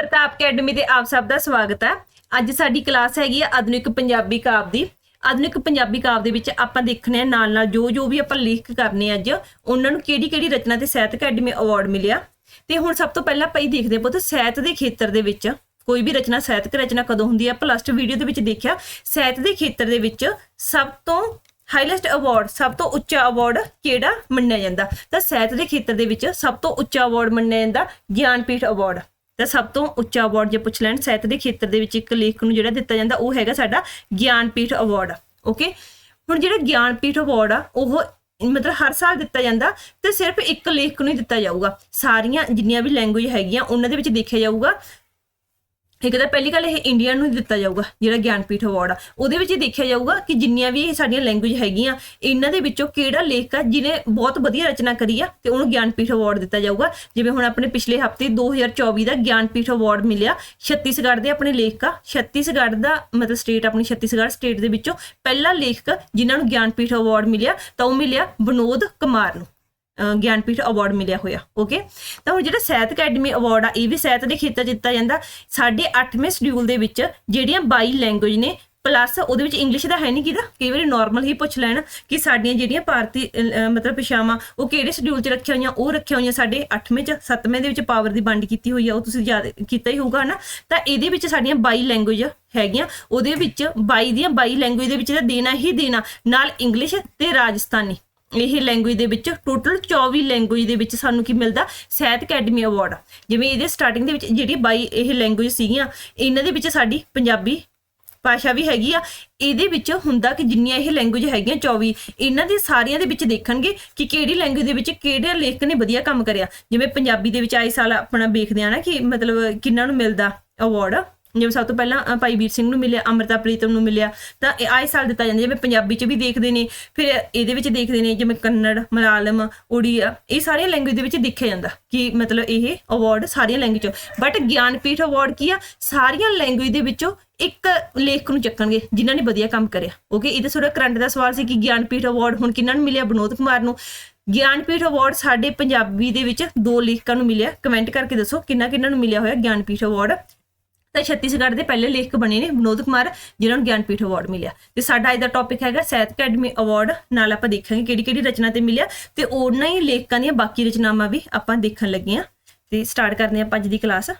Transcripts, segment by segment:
ਪ੍ਰਤਾਪ academy ਦੇ ਆਪ ਸਭ ਦਾ ਸਵਾਗਤ ਹੈ। ਅੱਜ ਸਾਡੀ ਕਲਾਸ ਹੈਗੀ ਹੈ ਆਧੁਨਿਕ ਪੰਜਾਬੀ ਕਾਵ ਦੀ। ਆਧੁਨਿਕ ਪੰਜਾਬੀ ਕਾਵ ਦੇ ਵਿੱਚ ਆਪਾਂ ਦੇਖਣੇ ਆ ਨਾਲ ਨਾਲ ਜੋ ਜੋ ਵੀ ਆਪਾਂ ਲਿਖ ਕਰਨੇ ਅੱਜ, ਉਹਨਾਂ ਨੂੰ ਕਿਹੜੀ ਕਿਹੜੀ ਰਚਨਾ ਤੇ ਸਾਹਿਤ ਅਕੈਡਮੀ ਅਵਾਰਡ ਮਿਲਿਆ। ਤੇ ਹੁਣ ਸਭ ਤੋਂ ਪਹਿਲਾਂ ਆਪਾਂ ਇਹ ਦੇਖਦੇ ਹਾਂ ਪੁੱਤ, ਸਾਹਿਤ ਦੇ ਖੇਤਰ ਦੇ ਵਿੱਚ ਕੋਈ ਵੀ ਰਚਨਾ, ਸਾਹਿਤਕ ਰਚਨਾ ਕਦੋਂ ਹੁੰਦੀ ਹੈ? ਆਪਾਂ ਵੀਡੀਓ ਦੇ ਵਿੱਚ ਦੇਖਿਆ, ਸਾਹਿਤ ਦੇ ਖੇਤਰ ਦੇ ਵਿੱਚ ਸਭ ਤੋਂ ਹਾਈਐਸਟ ਅਵਾਰਡ ਸਭ ਤੋਂ ਉੱਚਾ ਅਵਾਰਡ ਕਿਹੜਾ ਮੰਨਿਆ ਜਾਂਦਾ? ਤਾਂ ਸਾਹਿਤ ਦੇ ਖੇਤਰ ਦੇ ਵਿੱਚ ਸਭ ਤੋਂ ਉੱਚਾ ਅਵਾਰਡ ਮੰਨਿਆ ਜਾਂਦਾ, ਗਿਆਨਪੀਠ ਅਵਾਰਡ ਤਾਂ ਸਭ ਤੋਂ ਉੱਚਾ ਅਵਾਰਡ ਜੇ ਪੁੱਛ ਲੈਣ, ਸਾਹਿਤ ਦੇ ਖੇਤਰ ਦੇ ਵਿੱਚ ਇੱਕ ਲੇਖਕ ਨੂੰ ਜਿਹੜਾ ਦਿੱਤਾ ਜਾਂਦਾ, ਉਹ ਹੈਗਾ ਸਾਡਾ ਗਿਆਨਪੀਠ ਅਵਾਰਡ ਓਕੇ ਹੁਣ ਜਿਹੜਾ ਗਿਆਨਪੀਠ ਅਵਾਰਡ ਆ, ਉਹ ਮਤਲਬ ਹਰ ਸਾਲ ਦਿੱਤਾ ਜਾਂਦਾ ਤੇ ਸਿਰਫ ਇੱਕ ਲੇਖਕ ਨੂੰ ਹੀ ਦਿੱਤਾ ਜਾਊਗਾ। ਸਾਰੀਆਂ ਜਿੰਨੀਆਂ ਵੀ ਲੈਂਗੁਏਜ ਹੈਗੀਆਂ, ਉਹਨਾਂ ਦੇ ਵਿੱਚ ਦੇਖਿਆ ਜਾਊਗਾ। ਇੱਕ ਤਾਂ ਪਹਿਲੀ ਗੱਲ ਇਹ ਇੰਡੀਆ ਨੂੰ ਦਿੱਤਾ ਜਾਊਗਾ, ਜਿਹੜਾ ਗਿਆਨਪੀਠ ਅਵਾਰਡ ਆ। ਉਹਦੇ ਵਿੱਚ ਇਹ ਦੇਖਿਆ ਜਾਊਗਾ ਕਿ ਜਿੰਨੀਆਂ ਵੀ ਇਹ ਸਾਡੀਆਂ ਲੈਂਗੁਏਜ ਹੈਗੀਆਂ, ਇਹਨਾਂ ਦੇ ਵਿੱਚੋਂ ਕਿਹੜਾ ਲੇਖਕ ਆ ਜਿਹਨੇ ਬਹੁਤ ਵਧੀਆ ਰਚਨਾ ਕਰੀ ਆ, ਤੇ ਉਹਨੂੰ ਗਿਆਨਪੀਠ ਅਵਾਰਡ ਦਿੱਤਾ ਜਾਊਗਾ। ਜਿਵੇਂ ਹੁਣ ਆਪਣੇ ਪਿਛਲੇ ਹਫ਼ਤੇ 2024 ਦਾ ਗਿਆਨਪੀਠ ਅਵਾਰਡ ਮਿਲਿਆ, ਛੱਤੀਸਗੜ੍ਹ ਦੇ ਆਪਣੇ ਲੇਖਕ ਛੱਤੀਸਗੜ੍ਹ ਦਾ ਮਤਲਬ ਸਟੇਟ ਆਪਣੀ ਛੱਤੀਸਗੜ੍ਹ ਸਟੇਟ ਦੇ ਵਿੱਚੋਂ ਪਹਿਲਾ ਲੇਖਕ ਜਿਨ੍ਹਾਂ ਨੂੰ ਗਿਆਨਪੀਠ ਅਵਾਰਡ ਮਿਲਿਆ, ਤਾਂ ਉਹ ਮਿਲਿਆ ਵਿਨੋਦ ਕੁਮਾਰ ਨੂੰ। ਗਿਆਨਪੀਠ ਅਵਾਰਡ ਮਿਲਿਆ ਹੋਇਆ ਓਕੇ ਤਾਂ ਹੁਣ ਜਿਹੜਾ ਸਾਹਿਤ ਅਕੈਡਮੀ ਅਵਾਰਡ ਆ, ਇਹ ਵੀ ਸਾਹਿਤ ਦੇ ਖੇਤਰ 'ਚ ਦਿੱਤਾ ਜਾਂਦਾ। ਸਾਡੇ 8ਵੇਂ ਸ਼ਡਿਊਲ ਦੇ ਵਿੱਚ ਜਿਹੜੀਆਂ 22 ਲੈਂਗੁਏਜ ਨੇ ਪਲੱਸ ਉਹਦੇ ਵਿੱਚ ਇੰਗਲਿਸ਼ ਦਾ ਹੈ ਨਹੀਂ ਕਿਦਾ ਕਈ ਵਾਰੀ ਨਾਰਮਲ ਹੀ ਪੁੱਛ ਲੈਣ ਕਿ ਸਾਡੀਆਂ ਜਿਹੜੀਆਂ ਭਾਰਤੀ ਮਤਲਬ ਭਾਸ਼ਾਵਾਂ, ਉਹ ਕਿਹੜੇ ਸ਼ਡਿਊਲ 'ਚ ਰੱਖੀਆਂ ਹੋਈਆਂ? ਉਹ ਰੱਖੀਆਂ ਹੋਈਆਂ ਸਾਡੇ 8ਵੇਂ 'ਚ 7ਵੇਂ ਦੇ ਵਿੱਚ ਪਾਵਰ ਦੀ ਵੰਡ ਕੀਤੀ ਹੋਈ ਆ, ਉਹ ਤੁਸੀਂ ਯਾਦ ਕੀਤਾ ਹੀ ਹੋਊਗਾ ਨਾ ਤਾਂ ਇਹਦੇ ਵਿੱਚ ਸਾਡੀਆਂ 22 ਲੈਂਗੁਏਜ ਹੈਗੀਆਂ, ਉਹਦੇ ਵਿੱਚ 22 ਦੀਆਂ 22 ਲੈਂਗੁਏਜ ਦੇ ਵਿੱਚ ਤਾਂ ਦੇਣਾ ਹੀ ਦੇਣਾ, ਨਾਲ ਇੰਗਲਿਸ਼ ਤੇ ਰਾਜਸਥਾਨੀ। ਇਹ ਲੈਂਗੁਏਜ ਦੇ ਵਿੱਚ ਟੋਟਲ 24 ਲੈਂਗੁਏਜ ਦੇ ਵਿੱਚ ਸਾਨੂੰ ਕੀ ਮਿਲਦਾ? ਸਾਹਿਤ ਅਕੈਡਮੀ ਅਵਾਰਡ ਜਿਵੇਂ ਇਹਦੇ ਸਟਾਰਟਿੰਗ ਦੇ ਵਿੱਚ ਜਿਹੜੀ 22 ਇਹ ਲੈਂਗੁਏਜ ਸੀਗੀਆਂ, ਇਹਨਾਂ ਦੇ ਵਿੱਚ ਸਾਡੀ ਪੰਜਾਬੀ ਭਾਸ਼ਾ ਵੀ ਹੈਗੀ ਆ। ਇਹਦੇ ਵਿੱਚ ਹੁੰਦਾ ਕਿ ਜਿੰਨੀਆਂ ਇਹ ਲੈਂਗੁਏਜ ਹੈਗੀਆਂ 24 ਇਹਨਾਂ ਦੇ ਸਾਰਿਆਂ ਦੇ ਵਿੱਚ ਦੇਖਣਗੇ ਕਿ ਕਿਹੜੀ ਲੈਂਗੁਏਜ ਦੇ ਵਿੱਚ ਕਿਹੜੇ ਲੇਖਕ ਨੇ ਵਧੀਆ ਕੰਮ ਕਰਿਆ। ਜਿਵੇਂ ਪੰਜਾਬੀ ਦੇ ਵਿੱਚ ਆਏ ਸਾਲ ਆਪਣਾ ਵੇਖਦੇ ਆ ਨਾ ਕਿ ਮਤਲਬ ਕਿੰਨਾਂ ਨੂੰ ਮਿਲਦਾ ਅਵਾਰਡ ਜਿਵੇਂ ਸਭ ਤੋਂ ਪਹਿਲਾਂ ਭਾਈ ਵੀਰ ਸਿੰਘ ਨੂੰ ਮਿਲਿਆ, ਅਮਰਤਾ ਪ੍ਰੀਤਮ ਨੂੰ ਮਿਲਿਆ, ਤਾਂ ਇਹ ਆਏ ਸਾਲ ਦਿੱਤਾ ਜਾਂਦਾ, ਜਿਵੇਂ ਪੰਜਾਬੀ ਚ ਵੀ ਦੇਖਦੇ ਨੇ, ਫਿਰ ਇਹਦੇ ਵਿੱਚ ਦੇਖਦੇ ਨੇ, ਜਿਵੇਂ ਕੰਨੜ, ਮਲਾਲਮ, ਉੜੀਆ, ਇਹ ਸਾਰੀਆਂ ਲੈਂਗੁਏਜ ਦੇ ਵਿੱਚ ਦੇਖਿਆ ਜਾਂਦਾ ਕਿ ਮਤਲਬ ਇਹ ਅਵਾਰਡ ਸਾਰੀਆਂ ਲੈਂਗੁਏਜ ਚ। ਬਟ ਗਿਆਨਪੀਠ ਅਵਾਰਡ ਕੀ ਆ? ਸਾਰੀਆਂ ਲੈਂਗੁਏਜ ਦੇ ਵਿੱਚੋਂ ਇੱਕ ਲੇਖਕ ਨੂੰ ਚੱਕਣਗੇ, ਜਿਨ੍ਹਾਂ ਨੇ ਵਧੀਆ ਕੰਮ ਕਰਿਆ। ਓਕੇ ਇਹਦੇ ਥੋੜਾ ਕਰੰਟ ਦਾ ਸਵਾਲ ਸੀ ਕਿ ਗਿਆਨਪੀਠ ਅਵਾਰਡ ਹੁਣ ਕਿਹਨਾਂ ਨੂੰ ਮਿਲਿਆ? ਵਿਨੋਦ ਕੁਮਾਰ ਨੂੰ। ਗਿਆਨਪੀਠ ਅਵਾਰਡ ਸਾਡੇ ਪੰਜਾਬੀ ਦੇ ਵਿੱਚ ਦੋ ਲੇਖਕਾਂ ਨੂੰ ਮਿਲਿਆ। ਕਮੈਂਟ ਕਰਕੇ ਦੱਸੋ ਕਿੰਨਾ ਕਿੰਨਾਂ ਨੂੰ ਮਿਲਿਆ ਹੋਇਆ ਗਿਆਨਪੀਠ ਅਵਾਰਡ ਤਾਂ ਛੱਤੀਸਗੜ੍ਹ ਦੇ ਪਹਿਲੇ ਲੇਖਕ ਬਣੇ ਨੇ ਵਿਨੋਦ ਕੁਮਾਰ, ਜਿਨ੍ਹਾਂ ਨੂੰ ਗਿਆਨਪੀਠ ਅਵਾਰਡ ਮਿਲਿਆ। ਤੇ ਸਾਡਾ ਅੱਜ ਦਾ ਟੌਪਿਕ ਹੈਗਾ ਸਾਹਿਤ ਅਕੈਡਮੀ ਅਵਾਰਡ ਨਾਲ ਆਪਾਂ ਦੇਖਾਂਗੇ ਕਿਹੜੀ ਕਿਹੜੀ ਰਚਨਾ ਤੇ ਮਿਲਿਆ। ਤੇ ਉਹਨਾਂ ਹੀ ਲੇਖਕਾਂ ਦੀਆਂ ਬਾਕੀ ਰਚਨਾਵਾਂ ਵੀ ਆਪਾਂ ਦੇਖਣ ਲੱਗੇ ਆ ਤੇ ਸਟਾਰਟ ਕਰਦੇ ਆਪਾਂ ਅੱਜ ਦੀ ਕਲਾਸ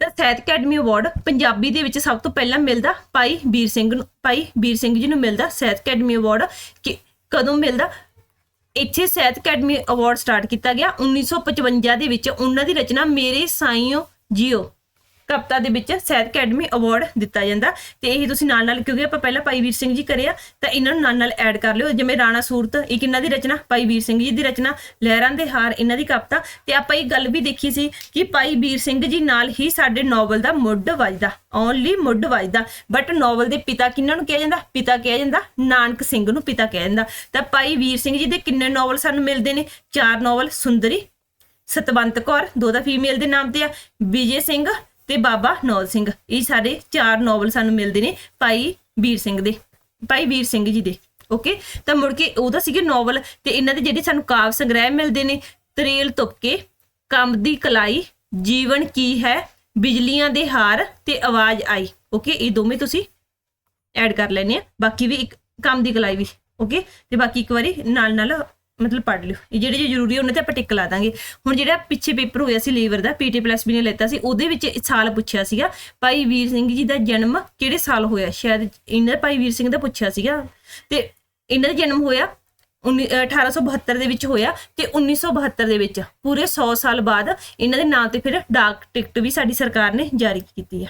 ਤਾਂ ਸਾਹਿਤ ਅਕੈਡਮੀ ਅਵਾਰਡ ਪੰਜਾਬੀ ਦੇ ਵਿੱਚ ਸਭ ਤੋਂ ਪਹਿਲਾਂ ਮਿਲਦਾ ਭਾਈ ਵੀਰ ਸਿੰਘ ਨੂੰ, ਭਾਈ ਵੀਰ ਸਿੰਘ ਜੀ ਨੂੰ ਮਿਲਦਾ ਸਾਹਿਤ ਅਕੈਡਮੀ ਅਵਾਰਡ ਕਿ ਕਦੋਂ ਮਿਲਦਾ? ਇੱਥੇ ਸਾਹਿਤ ਅਕੈਡਮੀ ਅਵਾਰਡ ਸਟਾਰਟ ਕੀਤਾ ਗਿਆ। 1955 ਦੇ ਵਿੱਚ ਉਹਨਾਂ ਦੀ ਰਚਨਾ ਮੇਰੇ ਸਾਈਓ ਜੀਓ। ਕਵਿਤਾ ਦੇ ਵਿੱਚ ਸਾਹਿਤ ਅਕੈਡਮੀ ਅਵਾਰਡ ਦਿੱਤਾ ਜਾਂਦਾ। ਤੇ ਇਹ ਤੁਸੀਂ ਨਾਲ ਨਾਲ ਕਿਉਂਕਿ ਆਪਾਂ ਪਹਿਲਾਂ ਭਾਈ ਵੀਰ ਸਿੰਘ ਜੀ ਕਰਿਆ, ਤਾਂ ਇਹਨਾਂ ਨੂੰ ਨਾਲ ਨਾਲ ਐਡ ਕਰ ਲਿਓ। ਜਿਵੇਂ ਰਾਣਾ ਸੂਰਤ, ਇਹ ਕਿੰਨਾ ਦੀ ਰਚਨਾ? ਭਾਈ ਵੀਰ ਸਿੰਘ ਜੀ ਦੀ ਰਚਨਾ, ਲਹਿਰਾਂ ਦੇ ਹਾਰ, ਇਹਨਾਂ ਦੀ ਕਵਿਤਾ। ਤੇ ਆਪਾਂ ਇਹ ਗੱਲ ਵੀ ਦੇਖੀ ਸੀ ਕਿ ਭਾਈ ਵੀਰ ਸਿੰਘ ਜੀ ਨਾਲ ਹੀ ਸਾਡੇ ਨੋਵਲ ਦਾ ਮੁੱਢ ਵੱਜਦਾ ਓਨਲੀ ਮੁੱਢ ਵੱਜਦਾ। ਬਟ ਨੋਵਲ ਦੇ ਪਿਤਾ ਕਿਹਨਾਂ ਨੂੰ ਕਿਹਾ ਜਾਂਦਾ? ਪਿਤਾ ਕਿਹਾ ਜਾਂਦਾ, ਨਾਨਕ ਸਿੰਘ ਨੂੰ ਪਿਤਾ ਕਿਹਾ ਜਾਂਦਾ। ਤਾਂ ਭਾਈ ਵੀਰ ਸਿੰਘ ਜੀ ਦੇ ਕਿੰਨੇ ਨੋਵਲ ਸਾਨੂੰ ਮਿਲਦੇ ਨੇ? ਚਾਰ ਨੋਵਲ ਸੁੰਦਰੀ, ਸਤਵੰਤ ਕੌਰ, ਦੋ ਦਾ ਫੀਮੇਲ ਦੇ ਨਾਮ ਤੇ ਆ, ਵਿਜੇ ਸਿੰਘ ਤੇ ਬਾਬਾ ਨੌਲ ਸਿੰਘ। ਇਹ ਸਾਰੇ ਚਾਰ ਨੋਵਲ ਸਾਨੂੰ ਮਿਲਦੇ ਨੇ ਭਾਈ ਵੀਰ ਸਿੰਘ ਦੇ। ਭਾਈ ਵੀਰ ਸਿੰਘ ਜੀ ਦੇ। ਓਕੇ ਤਾਂ ਮੁੜ ਕੇ ਉਹਦਾ ਸੀਗੇ ਨੋਵਲ ਤੇ ਇਹਨਾਂ ਦੇ ਜਿਹੜੇ ਸਾਨੂੰ ਕਾਵ ਸੰਗ੍ਰਹਿ ਮਿਲਦੇ ਨੇ, ਤਰੇਲ ਤੁਪਕੇ, ਕੰਮ ਦੀ ਕਲਾਈ, ਜੀਵਨ ਕੀ ਹੈ, ਬਿਜਲੀਆਂ ਦੇ ਹਾਰ ਤੇ ਆਵਾਜ਼ ਆਈ। ਓਕੇ ਇਹ ਦੋਵੇਂ ਤੁਸੀਂ ਐਡ ਕਰ ਲੈਣੇ ਆ। ਬਾਕੀ ਵੀ ਇੱਕ ਕੰਮ ਦੀ ਕਲਾਈ ਵੀ। ਓਕੇ ਤੇ ਬਾਕੀ ਇੱਕ ਵਾਰੀ ਨਾਲ ਨਾਲ ਮਤਲਬ ਪੜ੍ਹ ਲਿਓ। ਇਹ ਜਿਹੜੇ ਜਿਹੜੇ ਜ਼ਰੂਰੀ ਉਹਨਾਂ ਤੇ ਆਪਾਂ ਟਿਕ ਲਾ ਦਾਂਗੇ। ਹੁਣ ਜਿਹੜਾ ਪਿੱਛੇ ਪੇਪਰ ਹੋਇਆ ਸੀ ਲੀਵਰ ਦਾ ਪੀਟੀ ਪਲੱਸ ਵੀ ਨੇ ਲੈਤਾ ਸੀ, ਉਹਦੇ ਵਿੱਚ ਇਹ ਸਾਲ ਪੁੱਛਿਆ ਸੀਗਾ, ਭਾਈ ਵੀਰ ਸਿੰਘ ਜੀ ਦਾ ਜਨਮ ਕਿਹੜੇ ਸਾਲ ਹੋਇਆ? ਸ਼ਾਇਦ ਇਹਨਾਂ, ਭਾਈ ਵੀਰ ਸਿੰਘ ਦਾ ਪੁੱਛਿਆ ਸੀਗਾ। ਤੇ ਇਹਨਾਂ ਦਾ ਜਨਮ ਹੋਇਆ 19 ਅਹ 1872 ਦੇ ਵਿੱਚ ਹੋਇਆ ਤੇ 1972 ਦੇ ਵਿੱਚ। ਪੂਰੇ 100 ਸਾਲ ਬਾਅਦ ਇਹਨਾਂ ਦੇ ਨਾਂ ਤੇ ਫਿਰ ਡਾਕ ਟਿਕਟ ਵੀ ਸਾਡੀ ਸਰਕਾਰ ਨੇ ਜਾਰੀ ਕੀਤੀ ਆ।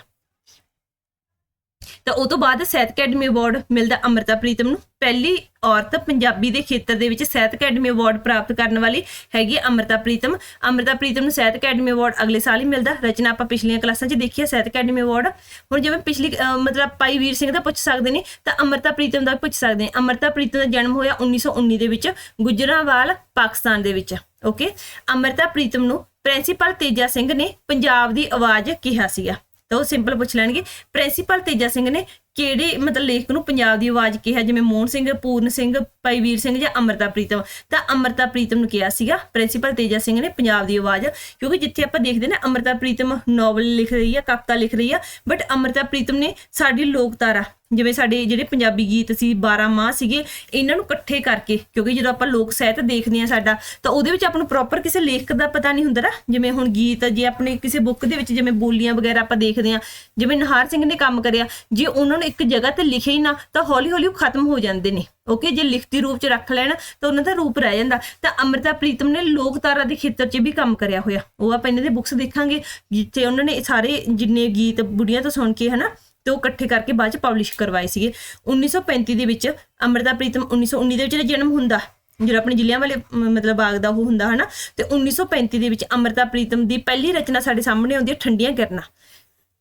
ਤਾਂ ਉਹ ਤੋਂ ਬਾਅਦ ਸਾਹਿਤ ਅਕੈਡਮੀ ਅਵਾਰਡ ਮਿਲਦਾ ਅਮਰਤਾ ਪ੍ਰੀਤਮ ਨੂੰ। ਪਹਿਲੀ ਔਰਤ ਪੰਜਾਬੀ ਦੇ ਖੇਤਰ ਦੇ ਵਿੱਚ ਸਾਹਿਤ ਅਕੈਡਮੀ ਅਵਾਰਡ ਪ੍ਰਾਪਤ ਕਰਨ ਵਾਲੀ ਹੈਗੀ ਹੈ ਅਮਰਤਾ ਪ੍ਰੀਤਮ। ਅਮਰਤਾ ਪ੍ਰੀਤਮ ਨੂੰ ਸਾਹਿਤ ਅਕੈਡਮੀ ਅਵਾਰਡ ਅਗਲੇ ਸਾਲ ਹੀ ਮਿਲਦਾ। ਰਚਨਾ ਆਪਾਂ ਪਿਛਲੀਆਂ ਕਲਾਸਾਂ 'ਚ ਦੇਖੀ ਹੈ ਸਾਹਿਤ ਅਕੈਡਮੀ ਅਵਾਰਡ। ਹੁਣ ਜਿਵੇਂ ਪਿਛਲੀ ਮਤਲਬ ਭਾਈ ਵੀਰ ਸਿੰਘ ਦਾ ਪੁੱਛ ਸਕਦੇ ਨੇ, ਤਾਂ ਅਮਰਤਾ ਪ੍ਰੀਤਮ ਦਾ ਵੀ ਪੁੱਛ ਸਕਦੇ ਨੇ। ਅਮਰਤਾ ਪ੍ਰੀਤਮ ਦਾ ਜਨਮ ਹੋਇਆ 1919 ਦੇ ਵਿੱਚ ਗੁਜਰਾਂਵਾਲ, ਪਾਕਿਸਤਾਨ ਦੇ ਵਿੱਚ। ਓਕੇ? ਅਮਰਤਾ ਪ੍ਰੀਤਮ ਨੂੰ ਪ੍ਰਿੰਸੀਪਲ ਤੇਜਾ ਸਿੰਘ ਨੇ ਪੰਜਾਬ ਦੀ ਆਵਾਜ਼ ਕਿਹਾ ਸੀਗਾ। ਤਾਂ ਉਹ ਸਿੰਪਲ ਪੁੱਛ ਲੈਣਗੇ। ਪ੍ਰਿੰਸੀਪਲ ਤੇਜਾ ਸਿੰਘ ਨੇ ਕਿਹੜੇ ਮਤਲਬ ਲੇਖਕ ਨੂੰ ਪੰਜਾਬ ਦੀ ਆਵਾਜ਼ ਕਿਹਾ? ਜਿਵੇਂ ਮੋਹਨ ਸਿੰਘ, ਪੂਰਨ ਸਿੰਘ, ਭਾਈ ਵੀਰ ਸਿੰਘ ਜਾਂ ਅਮਰਤਾ ਪ੍ਰੀਤਮ? ਤਾਂ ਅਮਰਤਾ ਪ੍ਰੀਤਮ ਨੂੰ ਕਿਹਾ ਸੀਗਾ। ਪ੍ਰਿੰਸੀਪਲ ਤੇਜਾ ਸਿੰਘ ਨੇ ਪੰਜਾਬ ਦੀ ਆਵਾਜ਼, ਕਿਉਂਕਿ ਜਿੱਥੇ ਆਪਾਂ ਦੇਖਦੇ ਨਾ, ਅਮਰਤਾ ਪ੍ਰੀਤਮ ਨੋਵਲ ਲਿਖ ਰਹੀ ਆ, ਕਵਿਤਾ ਲਿਖ ਰਹੀ ਆ ਬਟ ਅਮਰਤਾ ਪ੍ਰੀਤਮ ਨੇ ਸਾਡੀ ਲੋਕਧਾਰਾ ਜਿਵੇਂ ਸਾਡੇ ਜਿਹੜੇ ਪੰਜਾਬੀ ਗੀਤ ਸੀ 12 ਮਾਹ ਸੀਗੇ, ਇਹਨਾਂ ਨੂੰ ਇਕੱਠੇ ਕਰਕੇ, ਕਿਉਂਕਿ ਜਦੋਂ ਆਪਾਂ ਲੋਕ ਸਾਹਿਤ ਦੇਖਦੇ ਆ ਸਾਡਾ, ਤਾਂ ਉਹਦੇ ਵਿੱਚ ਆਪਾਂ ਨੂੰ ਪ੍ਰੋਪਰ ਕਿਸੇ ਲੇਖਕ ਦਾ ਪਤਾ ਨਹੀਂ ਹੁੰਦਾ ਨਾ। ਜਿਵੇਂ ਹੁਣ ਗੀਤ, ਜੇ ਆਪਣੇ ਕਿਸੇ ਬੁੱਕ ਦੇ ਵਿੱਚ ਜਿਵੇਂ ਬੋਲੀਆਂ ਵਗੈਰਾ ਆਪਾਂ ਦੇਖਦੇ ਆ ਜਿਵੇਂ ਨਹਾਰ ਸਿੰਘ ਨੇ ਕੰਮ ਕਰਿਆ, ਜੇ ਉਹਨਾਂ ਨੂੰ ਇੱਕ ਜਗ੍ਹਾ ਤੇ ਲਿਖਿਆ ਹੀ ਨਾ, ਤਾਂ ਹੌਲੀ ਹੌਲੀ ਉਹ ਖਤਮ ਹੋ ਜਾਂਦੇ ਨੇ। ਓਕੇ ਜੇ ਲਿਖਤੀ ਰੂਪ ਚ ਰੱਖ ਲੈਣ, ਤਾਂ ਉਹਨਾਂ ਦਾ ਰੂਪ ਰਹਿ ਜਾਂਦਾ। ਤਾਂ ਅਮ੍ਰਿਤਾ ਪ੍ਰੀਤਮ ਨੇ ਲੋਕਧਾਰਾ ਦੇ ਖੇਤਰ 'ਚ ਵੀ ਕੰਮ ਕਰਿਆ ਹੋਇਆ। ਉਹ ਆਪਾਂ ਇਹਨਾਂ ਦੇ ਬੁੱਕਸ ਦੇਖਾਂਗੇ, ਜਿੱਥੇ ਉਹਨਾਂ ਨੇ ਸਾਰੇ ਜਿੰਨੇ ਗੀਤ ਬੁੜੀਆਂ ਤੋਂ ਸੁਣ ਕੇ ਹਨਾ ਤੇ ਉਹ ਇਕੱਠੇ ਕਰਕੇ ਬਾਅਦ ਚ ਪਬਲਿਸ਼ ਕਰਵਾਏ ਸੀਗੇ। 1935 ਦੇ ਵਿੱਚ ਅਮਰਤਾ ਪ੍ਰੀਤਮ 1919 ਦੇ ਵਿੱਚ ਇਹਦਾ ਜਨਮ ਹੁੰਦਾ, ਜਿਹੜਾ ਆਪਣੇ ਜ਼ਿਲ੍ਹਿਆਂ ਵਾਲੇ ਮਤਲਬ ਬਾਗ ਦਾ ਉਹ ਹੁੰਦਾ, ਹਨਾ? ਤੇ 1935 ਦੇ ਵਿੱਚ ਅਮਰਤਾ ਪ੍ਰੀਤਮ ਦੀ ਪਹਿਲੀ ਰਚਨਾ ਸਾਡੇ ਸਾਹਮਣੇ ਆਉਂਦੀ ਹੈ, ਠੰਡੀਆਂ ਕਿਰਨਾਂ।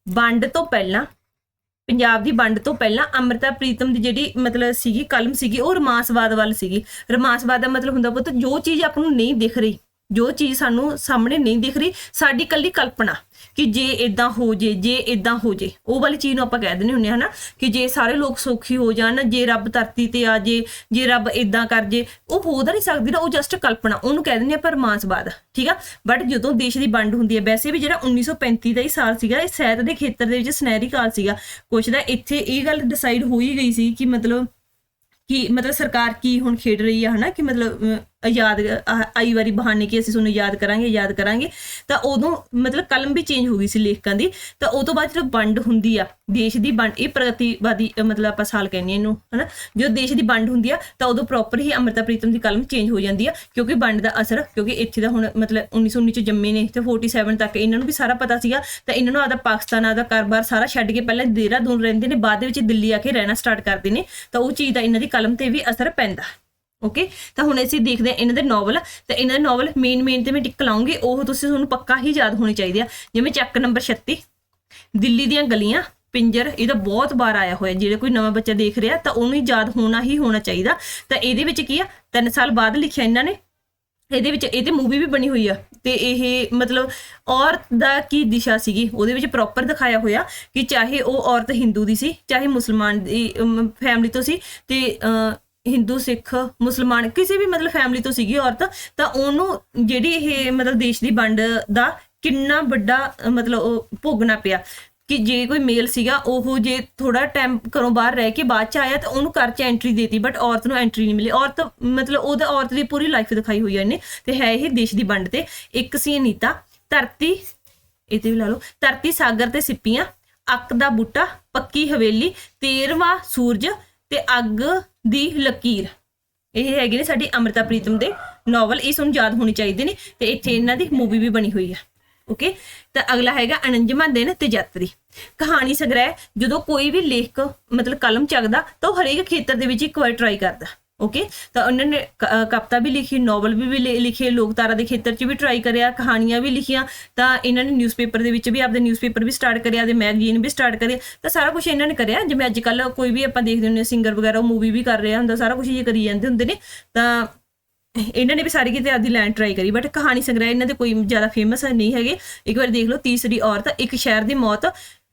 ਵੰਡ ਤੋਂ ਪਹਿਲਾਂ, ਪੰਜਾਬ ਦੀ ਵੰਡ ਤੋਂ ਪਹਿਲਾਂ ਅਮਰਤਾ ਪ੍ਰੀਤਮ ਦੀ ਜਿਹੜੀ ਮਤਲਬ ਸੀਗੀ, ਕਲਮ ਸੀਗੀ, ਉਹ ਰਮਾਸਵਾਦ ਵੱਲ ਸੀਗੀ। ਰਮਾਸਵਾਦ ਦਾ ਮਤਲਬ ਹੁੰਦਾ ਪੁੱਤ, ਜੋ ਚੀਜ਼ ਆਪਾਂ ਨੂੰ ਨਹੀਂ ਦਿਖ ਰਹੀ ਜੋ ਚੀਜ਼ ਸਾਨੂੰ ਸਾਹਮਣੇ ਨਹੀਂ ਦਿਖ ਰਹੀ, ਸਾਡੀ ਕੱਲੀ ਕਲਪਨਾ ਕਿ ਜੇ ਇਦਾਂ ਹੋ ਜੇ ਜੇ ਇਦਾਂ ਹੋ ਜੇ। ਉਹ ਵਾਲੀ ਚੀਜ਼ ਨੂੰ ਆਪਾਂ ਕਹਿ ਦਿੰਦੇ ਹੁੰਦੇ ਹਾਂ ਹਨਾ, ਕਿ ਜੇ ਸਾਰੇ ਲੋਕ ਸੌਖੀ ਹੋ ਜਾਣ, ਜੇ ਰੱਬ ਧਰਤੀ ਤੇ ਆ ਜੇ ਜੇ ਰੱਬ ਇਦਾਂ ਕਰ ਜੇ, ਉਹ ਹੋ ਤਾਂ ਨਹੀਂ ਸਕਦੀ ਨਾ, ਉਹ ਜਸਟ ਕਲਪਨਾ। ਉਹਨੂੰ ਕਹਿ ਦਿੰਦੇ ਆਪਾਂ ਰਮਾਂਸਵਾਦ ਠੀਕ ਆ? ਬਟ ਜਦੋਂ ਦੇਸ਼ ਦੀ ਵੰਡ ਹੁੰਦੀ ਹੈ, ਵੈਸੇ ਵੀ ਜਿਹੜਾ 1935 ਦਾ ਹੀ ਸਾਲ ਸੀਗਾ, ਇਹ ਸਹਿਤ ਦੇ ਖੇਤਰ ਦੇ ਵਿੱਚ ਸੁਨਹਿਰੀ ਕਾਲ ਸੀਗਾ। ਕੁਛ ਦਾ ਇੱਥੇ ਇਹ ਗੱਲ ਡਿਸਾਈਡ ਹੋ ਹੀ ਗਈ ਸੀ ਕਿ ਮਤਲਬ ਕਿ ਮਤਲਬ ਸਰਕਾਰ ਕੀ ਹੁਣ ਖੇਡ ਰਹੀ ਹੈ ਹਨਾ, ਕਿ ਮਤਲਬ ਯਾਦ ਆਈ ਵਾਰੀ ਬਹਾਨੇ ਕਿ ਅਸੀਂ ਤੁਹਾਨੂੰ ਯਾਦ ਕਰਾਂਗੇ ਯਾਦ ਕਰਾਂਗੇ। ਤਾਂ ਉਦੋਂ ਮਤਲਬ ਕਲਮ ਵੀ ਚੇਂਜ ਹੋ ਗਈ ਸੀ ਲੇਖਕਾਂ ਦੀ। ਤਾਂ ਉਹ ਤੋਂ ਬਾਅਦ ਜਦੋਂ ਵੰਡ ਹੁੰਦੀ ਆ, ਦੇਸ਼ ਦੀ ਵੰਡ, ਇਹ ਪ੍ਰਗਤੀਵਾਦੀ ਮਤਲਬ ਆਪਾਂ ਸਾਲ ਕਹਿੰਦੇ ਹਾਂ ਇਹਨੂੰ, ਹਨਾ? ਜਦੋਂ ਦੇਸ਼ ਦੀ ਵੰਡ ਹੁੰਦੀ ਆ, ਤਾਂ ਉਦੋਂ ਪ੍ਰੋਪਰ ਹੀ ਅਮਰਤਾ ਪ੍ਰੀਤਮ ਦੀ ਕਲਮ ਚੇਂਜ ਹੋ ਜਾਂਦੀ ਆ, ਕਿਉਂਕਿ ਵੰਡ ਦਾ ਅਸਰ, ਕਿਉਂਕਿ ਇੱਥੇ ਦਾ ਹੁਣ ਮਤਲਬ 1919 ਚ ਜੰਮੇ ਨੇ, ਤੇ 47 ਤੱਕ ਇਹਨਾਂ ਨੂੰ ਵੀ ਸਾਰਾ ਪਤਾ ਸੀਗਾ। ਤਾਂ ਇਹਨਾਂ ਨੂੰ ਆਦਾ ਪਾਕਿਸਤਾਨ ਆਦਾ ਕਾਰੋਬਾਰ ਸਾਰਾ ਛੱਡ ਕੇ ਪਹਿਲਾਂ ਦੇਹਰਾਦੂਨ ਰਹਿੰਦੇ ਨੇ, ਬਾਅਦ ਦੇ ਵਿੱਚ ਦਿੱਲੀ ਆ ਕੇ ਰਹਿਣਾ ਸਟਾਰਟ ਕਰਦੇ ਨੇ। ਤਾਂ ਉਹ ਚੀਜ਼ ਦਾ ਇਹਨਾਂ ਦੀ ਕਲਮ ਤੇ ਵੀ ਅਸਰ ਪੈਂਦਾ। ਓਕੇ ਤਾਂ ਹੁਣ ਅਸੀਂ ਦੇਖਦੇ ਹਾਂ ਇਹਨਾਂ ਦੇ ਨੋਵਲ ਤੇ ਇਹਨਾਂ ਦੇ ਨੋਵਲ ਮੇਨ ਮੇਨ ਤੇ ਮੈਂ ਟਿਕ ਲਾਉਂਗੀ, ਉਹ ਤੁਸੀਂ ਤੁਹਾਨੂੰ ਪੱਕਾ ਹੀ ਯਾਦ ਹੋਣੀ ਚਾਹੀਦੀ ਆ। ਜਿਵੇਂ ਚੱਕ ਨੰਬਰ 36 ਦਿੱਲੀ ਦੀਆਂ ਗਲੀਆਂ, ਪਿੰਜਰ, ਇਹਦਾ ਬਹੁਤ ਵਾਰ ਆਇਆ ਹੋਇਆ, ਜਿਹੜੇ ਕੋਈ ਨਵਾਂ ਬੱਚਾ ਦੇਖ ਰਿਹਾ, ਤਾਂ ਉਹਨੂੰ ਯਾਦ ਹੋਣਾ ਹੀ ਹੋਣਾ ਚਾਹੀਦਾ। ਤਾਂ ਇਹਦੇ ਵਿੱਚ ਕੀ ਆ? 3 ਸਾਲ ਬਾਅਦ ਲਿਖਿਆ ਇਹਨਾਂ ਨੇ। ਇਹਦੇ ਵਿੱਚ ਇਹ ਤੇ ਮੂਵੀ ਵੀ ਬਣੀ ਹੋਈ ਆ। ਤੇ ਇਹ ਮਤਲਬ ਔਰਤ ਦਾ ਕੀ ਦਿਸ਼ਾ ਸੀਗੀ? ਉਹਦੇ ਵਿੱਚ ਪ੍ਰੋਪਰ ਦਿਖਾਇਆ ਹੋਇਆ ਕਿ ਚਾਹੇ ਉਹ ਔਰਤ ਹਿੰਦੂ ਦੀ ਸੀ, ਚਾਹੇ ਮੁਸਲਮਾਨ ਦੀ ਫੈਮਿਲੀ ਤੋਂ ਸੀ, ਤੇ ਹਿੰਦੂ, ਸਿੱਖ, ਮੁਸਲਮਾਨ, ਕਿਸੇ ਵੀ ਮਤਲਬ ਫੈਮਿਲੀ ਤੋਂ ਸੀਗੀ ਔਰਤ, ਤਾਂ ਉਹਨੂੰ ਜਿਹੜੀ ਇਹ ਮਤਲਬ ਦੇਸ਼ ਦੀ ਵੰਡ ਦਾ ਕਿੰਨਾ ਵੱਡਾ ਮਤਲਬ ਉਹ ਭੋਗਣਾ ਪਿਆ। ਕਿ ਜੇ ਕੋਈ ਮੇਲ ਸੀਗਾ, ਉਹ ਜੇ ਥੋੜਾ ਟਾਈਮ ਘਰੋਂ ਬਾਹਰ ਰਹਿ ਕੇ ਬਾਅਦ ਚ ਆਇਆ, ਤਾਂ ਉਹਨੂੰ ਘਰ ਚ ਐਂਟਰੀ ਦੇਤੀ ਬਟ ਔਰਤ ਨੂੰ ਐਂਟਰੀ ਨਹੀਂ ਮਿਲੀ। ਔਰਤ, ਮਤਲਬ ਉਹਦਾ, ਔਰਤ ਦੀ ਪੂਰੀ ਲਾਈਫ ਦਿਖਾਈ ਹੋਈ ਹੈ ਇਹਨੇ, ਤੇ ਹੈ ਇਹ ਦੇਸ਼ ਦੀ ਵੰਡ ਤੇ। ਇੱਕ ਸੀ ਅਨੀਤਾ ਧਰਤੀ, ਇਹ ਤੇ ਵੀ ਲਾ ਲਓ, ਧਰਤੀ, ਸਾਗਰ ਤੇ ਸਿੱਪੀਆਂ, ਅੱਕ ਦਾ ਬੂਟਾ, ਪੱਕੀ ਹਵੇਲੀ, ਤੇਰਵਾਂ ਸੂਰਜ ਤੇ ਅੱਗ ਦੀ ਲਕੀਰ। ਇਹ ਹੈਗੇ ਨੇ ਸਾਡੀ ਅਮ੍ਰਿਤਾ ਪ੍ਰੀਤਮ ਦੇ ਨੋਵਲ ਇਹ ਸਾਨੂੰ ਯਾਦ ਹੋਣੇ ਚਾਹੀਦੇ ਨੇ ਤੇ ਇੱਥੇ ਇਹਨਾਂ ਦੀ ਮੂਵੀ ਵੀ ਬਣੀ ਹੋਈ ਹੈ। ਓਕੇ ਤਾਂ ਅਗਲਾ ਹੈਗਾ ਅਨੰਜਮਾ ਦਿਨ ਤੇ ਯਾਤਰੀ। ਕਹਾਣੀ ਸੰਗ੍ਰਹਿ, ਜਦੋਂ ਕੋਈ ਵੀ ਲੇਖਕ ਮਤਲਬ ਕਲਮ ਚੱਕਦਾ ਤਾਂ ਉਹ ਹਰੇਕ ਖੇਤਰ ਦੇ ਵਿੱਚ ਇੱਕ ਵਾਰ ਟਰਾਈ ਕਰਦਾ। ਓਕੇ ਤਾਂ ਉਹਨਾਂ ਨੇ ਕ- ਕਵਿਤਾ ਵੀ ਲਿਖੀ ਨੋਵਲ ਵੀ ਵੀ ਲਿਖੇ, ਲੋਕਧਾਰਾ ਦੇ ਖੇਤਰ 'ਚ ਵੀ ਟਰਾਈ ਕਰਿਆ, ਕਹਾਣੀਆਂ ਵੀ ਲਿਖੀਆਂ, ਤਾਂ ਇਹਨਾਂ ਨੇ ਨਿਊਜ਼ਪੇਪਰ ਦੇ ਵਿੱਚ ਵੀ, ਆਪਦੇ ਨਿਊਜ਼ਪੇਪਰ ਵੀ ਸਟਾਰਟ ਕਰਿਆ ਤੇ ਮੈਗਜ਼ੀਨ ਵੀ ਸਟਾਰਟ ਕਰੇ ਤਾਂ ਸਾਰਾ ਕੁਝ ਇਹਨਾਂ ਨੇ ਕਰਿਆ। ਜਿਵੇਂ ਅੱਜ ਕੱਲ ਕੋਈ ਵੀ ਆਪਾਂ ਦੇਖਦੇ ਹੁੰਦੇ ਸਿੰਗਰ ਵਗੈਰਾ ਉਹ ਮੂਵੀ ਵੀ ਕਰ ਰਿਹਾ ਹੁੰਦਾ, ਸਾਰਾ ਕੁਝ ਇਹ ਕਰੀ ਜਾਂਦੇ ਹੁੰਦੇ ਨੇ। ਤਾਂ ਇਹਨਾਂ ਨੇ ਵੀ ਸਾਰੀ ਕਿਤੇ ਆਦੀ ਲੈਂਡ ਟਰਾਈ ਕਰੀ ਬਟ ਕਹਾਣੀ ਸੰਗ੍ਰਹਿ ਇਹਨਾਂ ਦੇ ਕੋਈ ਜ਼ਿਆਦਾ ਫੇਮਸ ਨਹੀਂ ਹੈਗੇ। ਇੱਕ ਵਾਰ ਦੇਖ ਲਓ, ਤੀਸਰੀ ਔਰਤ ਇੱਕ ਸ਼ਹਿਰ ਦੀ ਮੌਤ